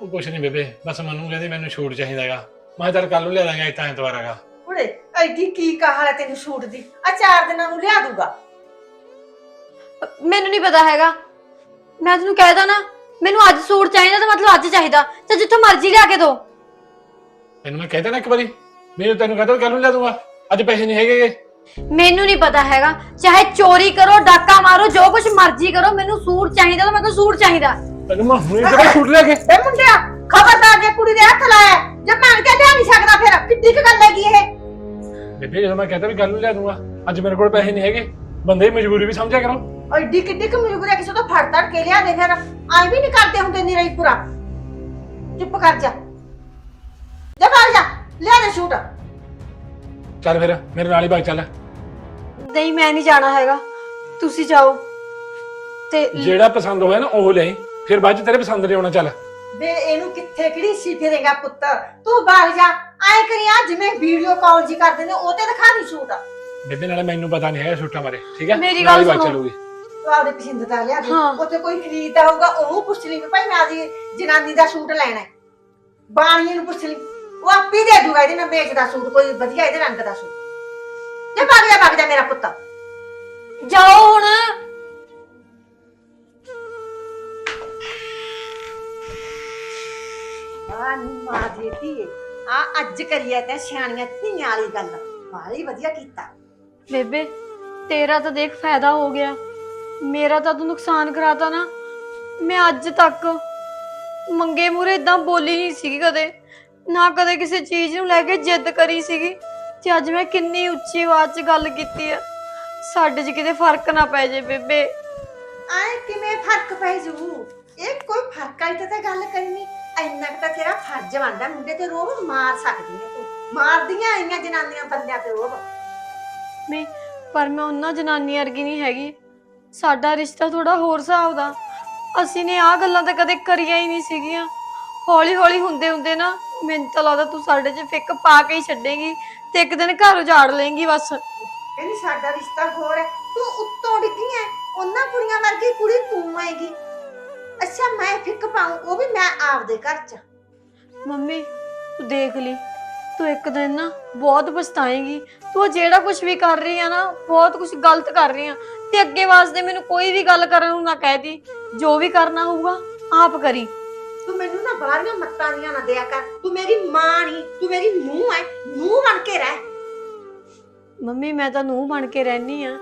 Speaker 5: ਉਹ ਕੁਛ ਨਹੀਂ ਬੇਬੇ ਬਸ ਮੈਨੂੰ ਕਹਿੰਦੇ ਮੈਨੂੰ ਛੂਟ ਚਾਹੀਦਾ ਹੈਗਾ। ਮੈਂ ਤਾਂ ਕੱਲ ਨੂੰ ਲਿਆ ਦਾਂਗਾ ਅੱਜ ਤਾਂ ਐਤਵਾਰ ਹੈਗਾ।
Speaker 3: ਕੁੜੇ ਐਡੀ ਕੀ ਕਹਾਲ ਹੈ ਤੈਨੂੰ ਸ਼ੂਟ ਦੀ? ਆ ਚਾਰ ਦਿਨਾਂ ਨੂੰ ਲਿਆ ਦੂਗਾ।
Speaker 2: ਮੈਨੂੰ ਨਹੀਂ ਪਤਾ ਹੈਗਾ। ਮੈਂ ਤੁਹਾਨੂੰ ਕਹਿਦਾ ਨਾ ਮੈਨੂੰ ਅੱਜ ਸੂਟ ਚਾਹੀਦਾ ਤਾਂ ਮਤਲਬ ਅੱਜ ਚਾਹੀਦਾ। ਤੇ ਜਿੱਥੋਂ ਮਰਜ਼ੀ ਲਿਆ ਕੇ ਦਿਓ
Speaker 5: ਤੈਨੂੰ ਮੈਂ ਕਹਿਤਾ ਨਾ ਇੱਕ ਵਾਰੀ। ਮੈਨੂੰ ਤੈਨੂੰ ਕਹਤਾ ਕੱਲ ਨੂੰ ਲਿਆ ਦੂੰਗਾ। ਅੱਜ ਪੈਸੇ ਨਹੀਂ ਹੈਗੇ
Speaker 2: ਮੈਨੂੰ ਨਹੀਂ ਪਤਾ ਹੈਗਾ। ਚਾਹੇ ਚੋਰੀ ਕਰੋ ਡਾਕਾ ਮਾਰੋ ਜੋ ਕੁਝ ਮਰਜ਼ੀ ਕਰੋ ਮੈਨੂੰ ਸੂਟ ਚਾਹੀਦਾ ਤਾਂ ਮਤਲਬ ਸੂਟ ਚਾਹੀਦਾ।
Speaker 5: ਤੈਨੂੰ ਮੈਂ ਹੁਣੇ ਕਿਹੜਾ ਛੂਟ ਲਿਆ ਕੇ?
Speaker 3: ਏ ਮੁੰਡਿਆ ਖਬਰਦਾਰ ਜੇ ਕੁੜੀ ਦੇ ਹੱਥ ਲਾਇਆ ਜੇ ਮੰਗ ਕੇ ਲਿਆ ਨਹੀਂ ਸਕਦਾ ਫਿਰ ਕਿੱਡੀ ਕੁ ਗੱਲ ਹੈਗੀ ਇਹ?
Speaker 5: ਬੇਬੇ ਜਦੋਂ ਮੈਂ ਕਹਤਾ ਵੀ ਕੱਲ ਨੂੰ ਲਿਆ ਦੂੰਗਾ ਅੱਜ ਮੇਰੇ ਕੋਲ ਪੈਸੇ ਨਹੀਂ ਹੈਗੇ। ਬੰਦੇ ਦੀ ਮਜਬੂਰੀ ਵੀ ਸਮਝਿਆ ਕਰੋ।
Speaker 3: ਐਡੀ ਕਿੱਡੀ ਕੁ ਮਜਬੂਰੀ ਹੈ ਕਿਸੇ ਤੋਂ ਫੜ ਤੜ ਕੇ ਲਿਆ ਦੇ ਫਿਰ। ਆਈ ਵੀ ਨਹੀਂ ਕਰਦੇ ਹੁੰਦੇ ਨੀ ਰਹੀ ਪੂਰਾ। ਚੁੱਪ ਕਰ ਜਾ। ਜਾ ਬਾਹਰ ਜਾ ਲਿਆ ਦੇ ਸ਼ੂਟ।
Speaker 5: ਚੱਲ ਫਿਰ ਮੇਰੇ ਨਾਲ ਹੀ ਬਾਈਕ ਚੱਲ।
Speaker 2: ਨਹੀਂ ਮੈਂ ਨਹੀਂ ਜਾਣਾ ਹੈਗਾ। ਤੁਸੀਂ ਜਾਓ। ਤੇ
Speaker 5: ਜਿਹੜਾ ਪਸੰਦ ਹੋਇਆ ਨਾ ਉਹ ਲਿਆਈ ਫਿਰ ਬਾਅਦ ਚ ਤੇਰੇ ਪਸੰਦ ਨਹੀਂ ਆਉਣਾ ਚੱਲ।
Speaker 3: ਬੇ ਇਹਨੂੰ ਕਿੱਥੇ ਕਿਹੜੀ ਸੀ ਫਿਰੇਗਾ ਪੁੱਤ? ਤੂੰ ਬਾਹਰ ਜਾ। ਆਏ ਕਰੀ ਆ ਜਿਵੇਂ ਵੀਡੀਓ ਕਾਲ ਜੀ ਕਰਦੇ ਨੇ ਉਹ ਤੇ ਦਿਖਾ ਦੀ ਸ਼ੂਟ।
Speaker 5: ਬੇਬੇ ਨਾਲੇ ਮੈਨੂੰ ਪਤਾ ਨਹੀਂ ਹੈਗਾ ਛੂਟਾਂ ਬਾਰੇ ਠੀਕ ਹੈ?
Speaker 2: ਮੇਰੀ
Speaker 5: ਹੀ
Speaker 2: ਗੱਲ ਸੁਣੋ।
Speaker 5: ਚੱਲੂਗੀ।
Speaker 3: ਤੂੰ ਆਪਦੇ ਪਸੰਦ ਦਾ ਲਿਆ ਦੇ।
Speaker 2: ਹਾਂ।
Speaker 3: ਉੱਥੇ ਕੋਈ ਖਰੀਦਦਾ ਹੋਊਗਾ ਉਹਨੂੰ ਪੁੱਛ ਲਈ ਵੀ ਭਾਈ ਮੈਂ ਆਦੀ ਜਨਾਨੀ ਦਾ ਸੂਟ ਲੈਣਾ ਹੈ। ਬਾਣੀਏ ਨੂੰ ਪੁੱਛ ਲਈ। ਉਹ ਆਪੇ ਦੇ ਦੂਗਾ ਇਹਦੇ ਨਾਲ ਵੇਚਦਾ ਸੂਟ ਕੋਈ ਵਧੀਆ ਇਹਦੇ ਰੰਗ ਦਾ ਸੂਟ। ਜੇ ਵਗ ਜਾ ਵਗ ਜਾ ਮੇਰਾ ਪੁੱਤ।
Speaker 2: ਜਾਓ ਹੁਣ।
Speaker 3: ਆ ਮਾਂ ਦੀ ਆ ਅੱਜ ਕਰੀਏ ਤੇ ਸਿਆਣੀਆਂ ਧੀਆਂ ਵਾਲੀ ਗੱਲ। ਬਾਲੀ ਵਧੀਆ ਕੀਤਾ।
Speaker 2: ਬੇਬੇ ਤੇਰਾ ਤਾਂ ਦੇਖ ਫਾਇਦਾ ਹੋ ਗਿਆ। ਮੇਰਾ ਤਾਂ ਤੂੰ ਨੁਕਸਾਨ ਕਰਾਤਾ ਨਾ। ਮੈਂ ਅੱਜ ਤੱਕ ਮੰਗੇ ਮੂਰੇ ਇਦਾਂ ਬੋਲੀ ਨਹੀਂ ਸੀਗੀ ਕਦੇ। ਨਾ ਕਦੇ ਕਿਸੇ ਚੀਜ਼ ਨੂੰ ਲੈ ਕੇ ਜਿੱਦ ਕਰੀ ਸੀਗੀ ਤੇ ਅੱਜ ਮੈਂ ਕਿੰਨੀ ਉੱਚੀ ਆਵਾਜ਼ 'ਚ ਗੱਲ ਕੀਤੀ ਆ। ਸਾਡੇ 'ਚ ਕਿਤੇ ਫ਼ਰਕ ਨਾ ਪੈ ਜੇ ਬੇਬੇ।
Speaker 3: ਆਏ ਕਿਵੇਂ ਫ਼ਰਕ ਪੈ ਜੂ? ਇਹ ਕੋਈ ਫ਼ਰਕ ਆਈ ਤੇ ਗੱਲ ਕਰਨੀ ਇੰਨਾ ਕੁ ਤਾਂ ਤੇਰਾ ਫਰਜ਼ ਬਣਦਾ ਮੁੰਡੇ ਤੇ ਰੋਬ ਮਾਰ ਸਕਦੀ ਹੈ ਤੂੰ। ਮਾਰਦੀਆਂ ਆਈਆਂ ਜਨਾਨੀਆਂ ਬੰਦਿਆਂ ਤੇ ਰੋਬ।
Speaker 2: ਮੈਂ ਪਰ ਮੈਂ ਉਹਨਾਂ ਜਨਾਨੀ ਵਰਗੀ ਨਹੀਂ ਹੈਗੀ। ਸਾਡਾ ਰਿਸ਼ਤਾ ਥੋੜਾ ਹੋਰ ਹਿਸਾਬ ਦਾ। ਅਸੀਂ ਨੇ ਆਹ ਗੱਲਾਂ ਤਾਂ ਕਦੇ ਕਰੀਆਂ ਹੀ ਨਹੀਂ ਸੀਗੀਆਂ। ਹੌਲੀ ਹੌਲੀ ਹੁੰਦੇ ਹੁੰਦੇ ਨਾ ਮੈਨੂੰ ਤਾਂ ਲੱਗਦਾ ਤੂੰ ਸਾਡੇ 'ਚ ਫਿੱਕ ਪਾ ਕੇ ਹੀ ਛੱਡੇਗੀ ਤੇ ਇੱਕ ਦਿਨ ਘਰ ਉਜਾੜ ਲੇਂਗੀ ਬਸ।
Speaker 3: ਕਹਿੰਦੀ ਸਾਡਾ ਰਿਸ਼ਤਾ ਹੋਰ ਹੈ ਤੂੰ ਉੱਤੋਂ ਡਿੱਗੀ ਐ ਉਹਨਾਂ ਕੁੜੀਆਂ ਵਰਗੀ ਕੁੜੀ ਤੂੰ ਆਏਗੀ। ਅੱਛਾ ਮੈਂ ਫਿੱਕ ਪਾਉਂ ਉਹ ਵੀ ਮੈਂ ਆਪਦੇ ਘਰ ਚ।
Speaker 2: ਮੰਮੀ ਤੂੰ ਦੇਖ ਲਈ ਤੂੰ ਇੱਕ ਦਿਨ ਨਾ ਬਹੁਤ ਪਛਤਾਏਂਗੀ। ਤੂੰ ਜਿਹੜਾ ਕੁਝ ਵੀ ਕਰ ਰਹੀ ਆ ਨਾ ਬਹੁਤ ਕੁਝ ਗਲਤ ਕਰ ਰਹੀ ਆ। ਤੇ ਅੱਗੇ ਵਾਸਤੇ ਮੈਨੂੰ ਕੋਈ ਵੀ ਗੱਲ ਕਰਨ ਨੂੰ ਨਾ ਕਹਿਦੀ ਜੋ ਵੀ ਕਰਨਾ ਹੋਊਗਾ ਆਪ ਕਰੀ।
Speaker 3: ਤੂੰ ਮੈਨੂੰ ਨਾ ਬਾਹਰੀਆਂ ਮੱਤਾਂ ਦੀਆਂ ਨਾ ਦਿਆ ਕਰ। ਤੂੰ ਮੇਰੀ ਮਾਂ ਨਹੀਂ ਤੂੰ ਮੇਰੀ ਨੂੰਹ ਐ ਨੂੰਹ ਬਣ ਕੇ ਰਹਿ।
Speaker 2: ਮੰਮੀ ਮੈਂ ਤਾਂ ਨੂੰਹ ਬਣ ਕੇ ਰਹਿਣੀ ਆ।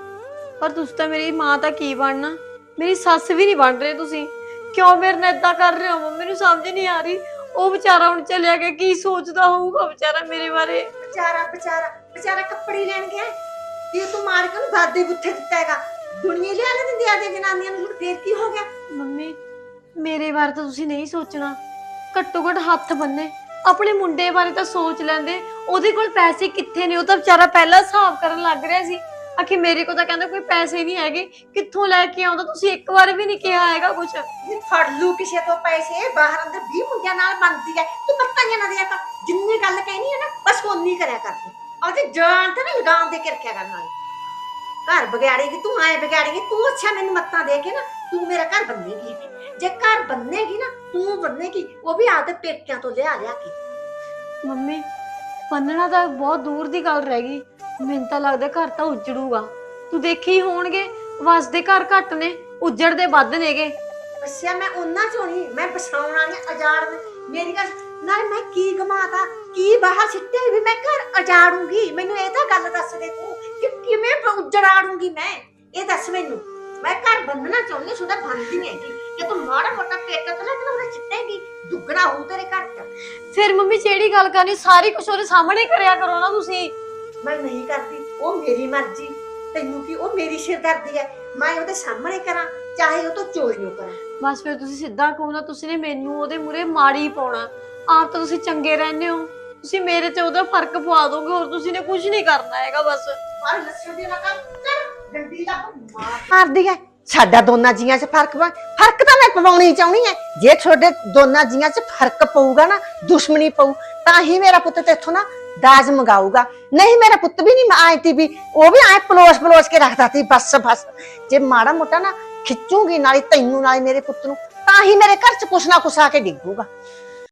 Speaker 2: ਪਰ ਤੁਸੀਂ ਤਾਂ ਮੇਰੀ ਮਾਂ ਤਾਂ ਕੀ ਬਣਨਾ? ਮੇਰੀ ਸੱਸ ਵੀ ਨਹੀਂ ਬਣ ਰਹੇ ਤੁਸੀਂ। ਕਿਉਂ ਮੇਰੇ ਨਾਲ ਇਦਾਂ ਕਰ ਰਹੇ ਹੋ ਮੰਮੀ? ਨੂੰ ਸਮਝ ਨਹੀਂ ਆ ਰਹੀ। ਉਹ ਵਿਚਾਰਾ ਹੁਣ ਚੱਲਿਆ ਗਿਆ ਕੀ ਸੋਚਦਾ ਹੋਊਗਾ ਵਿਚਾਰਾ ਮੇਰੇ ਬਾਰੇ?
Speaker 3: ਵਿਚਾਰਾ ਵਿਚਾਰਾ ਵਿਚਾਰਾ ਕੱਪੜੇ ਲੈਣ ਗਿਆ ਤੇ ਤੂੰ ਮਾਰ ਕੇ ਉਹਨੂੰ ਦਾਦੇ ਬੁੱਥੇ ਦਿੱਤਾ ਹੈਗਾ। ਦੁਨੀਆ ਲਿਆ ਨਾ ਦਿੰਦੀ ਆਦੇ ਜਨਾਨੀਆਂ ਨੂੰ ਫੇਰ ਕੀ ਹੋ ਗਿਆ?
Speaker 2: ਮੰਮੀ ਮੇਰੇ ਬਾਰੇ ਤਾਂ ਤੁਸੀਂ ਨਹੀਂ ਸੋਚਣਾ। ਘੱਟੋ ਘੱਟ ਹੱਥ ਬੰਨੇ ਆਪਣੇ ਮੁੰਡੇ ਬਾਰੇ ਤਾਂ ਸੋਚ ਲੈਂਦੇ। ਉਹਦੇ ਕੋਲ ਪੈਸੇ ਕਿੱਥੇ ਨੇ? ਉਹ ਤਾਂ ਵਿਚਾਰਾ ਪਹਿਲਾਂ ਹਿਸਾਬ ਕਰਨ ਲੱਗ ਰਿਹਾ ਸੀ। ਆਖੇ ਮੇਰੇ ਕੋਲ ਤਾਂ ਕਹਿੰਦਾ ਕੋਈ ਪੈਸੇ ਨਹੀਂ ਹੈਗੇ। ਕਿੱਥੋਂ ਲੈ ਕੇ ਆਉਂਦਾ? ਤੁਸੀਂ ਇੱਕ ਵਾਰ ਵੀ ਨਹੀਂ ਕਿਹਾ ਹੈਗਾ ਕੁਝ
Speaker 3: ਇਹ ਫੜ ਲੂ ਕਿਸੇ ਤੋਂ ਪੈਸੇ, ਬਾਹਰ ਅੰਦਰ 20 ਮੁੰਡਿਆਂ ਨਾਲ ਬਣਦੀ ਹੈ ਤੂੰ ਪੱਤਾਂ ਨਾ ਦਿਆ ਕਰ। ਜਿੰਨੀ ਗੱਲ ਕਹਿਣੀ ਹੈ ਨਾ, ਬਸ ਓਨੀ ਕਰਿਆ ਕਰ ਤੂੰ। ਉਹਦੀ ਜਾਨ ਤੇ ਨਾ ਲਗਾਮ ਦੇ ਕੇ ਰੱਖਿਆ ਕਰਨ ਵਾਲੀ ਘਰ ਵਿਗਾੜੇਗੀ, ਤੂੰ ਆਏ ਵਿਗਾੜੇਗੀ, ਤੂੰ ਅੱਛਾ ਮੈਨੂੰ ਮੱਤਾਂ ਦੇ ਕੇ ਨਾ, ਤੂੰ ਮੇਰਾ ਘਰ ਬੰਨੇਗੀ। ਜੇ ਘਰ ਬੰਨੇਗੀ ਨਾ ਤੂੰ ਬੰਨੇਗੀ ਉਹ ਵੀ ਆਪਦੇ ਪੇਕਿਆਂ ਤੋਂ ਲਿਆ ਲਿਆ ਕੇ।
Speaker 2: ਮੰਮੀ ਬੰਨਣਾ ਤਾਂ ਬਹੁਤ ਦੂਰ ਦੀ ਗੱਲ ਰਹਿ ਗਈ। ਮੈਨੂੰ ਤਾਂ ਲੱਗਦਾ ਘਰ ਤਾਂ ਉਜੜੂਗਾ। ਤੂੰ ਦੇਖੀ ਹੀ ਹੋਣਗੇ ਵਸਦੇ ਘਰ ਘੱਟ ਨੇ ਉਜੜਦੇ ਵੱਧ ਨੇਗੇ।
Speaker 3: ਅੱਛਾ ਮੈਂ ਉਹਨਾਂ ਚੋਂ ਨਹੀਂ ਮੈਂ ਬਸਾਉਣ ਵਾਲੀ ਅਜਾੜ ਮੇਰੀ ਗੱਲ ਨਾਲ ਮੈਂ ਕੀ ਕਮਾਤਾ ਕੀ ਬਾਹਰ ਸਿੱਟੇ ਵੀ ਮੈਂ ਘਰ ਅਜਾੜੂੰਗੀ? ਮੈਨੂੰ ਇਹ ਤਾਂ ਗੱਲ ਦੱਸ ਦੇ ਤੂੰ ਕਿ ਕਿਵੇਂ ਉਜੜਾੜੂੰਗੀ ਮੈਂ? ਇਹ ਦੱਸ ਮੈਨੂੰ। ਮੈਂ ਘਰ ਬੰਨਣਾ ਚਾਹੁੰਦੀ ਸੁਦਾ ਬੰਨਦੀ ਹੈਗੀ। ਕਿ ਤੂੰ ਮਾੜਾ ਮੋਟਾ ਪੇਟ ਤੋਂ ਨਾ ਤੈਨੂੰ ਉਹਨੇ ਸਿੱਟੇਗੀ ਦੁੱਗਣਾ ਹੋਊ ਤੇਰੇ ਘਰ ਚ।
Speaker 2: ਫਿਰ ਮੰਮੀ ਜਿਹੜੀ ਗੱਲ ਕਰਨੀ ਸਾਰੀ ਕੁਝ ਉਹਦੇ ਸਾਹਮਣੇ ਕਰਿਆ ਕਰੋ ਨਾ ਤੁਸੀਂ।
Speaker 3: ਮੈਂ ਨਹੀਂ ਕਰਦੀ ਉਹ ਮੇਰੀ ਮਰਜ਼ੀ। ਤੈਨੂੰ ਕੀ ਉਹ ਮੇਰੀ ਸਿਰਦਰਦੀ ਹੈ। ਮੈਂ ਉਹਦੇ ਸਾਹਮਣੇ ਕਰਾਂ ਚਾਹੇ ਉਹ ਤੋਂ ਚੋਰੀਓ ਕਰਾਂ।
Speaker 2: ਬਸ ਫਿਰ ਤੁਸੀਂ ਸਿੱਧਾ ਕਹੋ ਨਾ ਤੁਸੀਂ ਨੇ ਮੈਨੂੰ ਉਹਦੇ ਮੂਰੇ ਮਾੜੀ ਪਾਉਣਾ। ਆਪ ਤਾਂ ਤੁਸੀਂ ਚੰਗੇ ਰਹਿੰਦੇ ਹੋ। ਤੁਸੀਂ ਮੇਰੇ ਤੇ ਉਹਦਾ ਫ਼ਰਕ ਪਵਾ ਦੋਗੇ ਹੋਰ ਤੁਸੀਂ ਨੇ ਕੁਝ ਨਹੀਂ ਕਰਨਾ ਹੈਗਾ ਬਸ।
Speaker 3: ਔਰ ਲੱਸਣ ਦੀ ਲਗਾ ਕਰ ਡੰਡੀ ਦਾ ਮਾਰ। ਮਾਰਦੀ ਹੈ। ਸਾਡਾ ਦੋਨਾਂ ਜੀਆਂ 'ਚ ਫ਼ਰਕ ਵਾ। ਫ਼ਰਕ ਤਾਂ ਮੈਂ ਪਵਾਉਣੀ ਚਾਹੁੰਦੀ ਐ। ਜੇ ਤੁਹਾਡੇ ਦੋਨਾਂ ਜੀਆਂ 'ਚ ਫ਼ਰਕ ਪਊਗਾ ਨਾ, ਦੁਸ਼ਮਣੀ ਪਊ, ਤਾਂ ਹੀ ਮੇਰਾ ਪੁੱਤ ਤੇਥੋਂ ਨਾ ਦਾਜ ਮੰਗਾਊਗਾ। ਨਹੀਂ, ਮੇਰਾ ਪੁੱਤ ਵੀ ਨਹੀਂ ਆਏ ਤੀ ਵੀ, ਉਹ ਵੀ ਆਏ ਪਲੋਸ ਪਲੋਸ ਕੇ ਰੱਖਦਾ ਸੀ ਬਸ ਬਸ ਜੇ ਮਾੜਾ ਮੋਟਾ ਨਾ ਖਿੱਚੂਗੀ ਨਾਲੇ ਤੈਨੂੰ, ਨਾਲੇ ਮੇਰੇ ਪੁੱਤ ਨੂੰ, ਤਾਂ ਹੀ ਮੇਰੇ ਘਰ 'ਚ ਕੁਛ ਨਾ ਕੁਛ ਆ ਕੇ ਡਿੱਗੂਗਾ।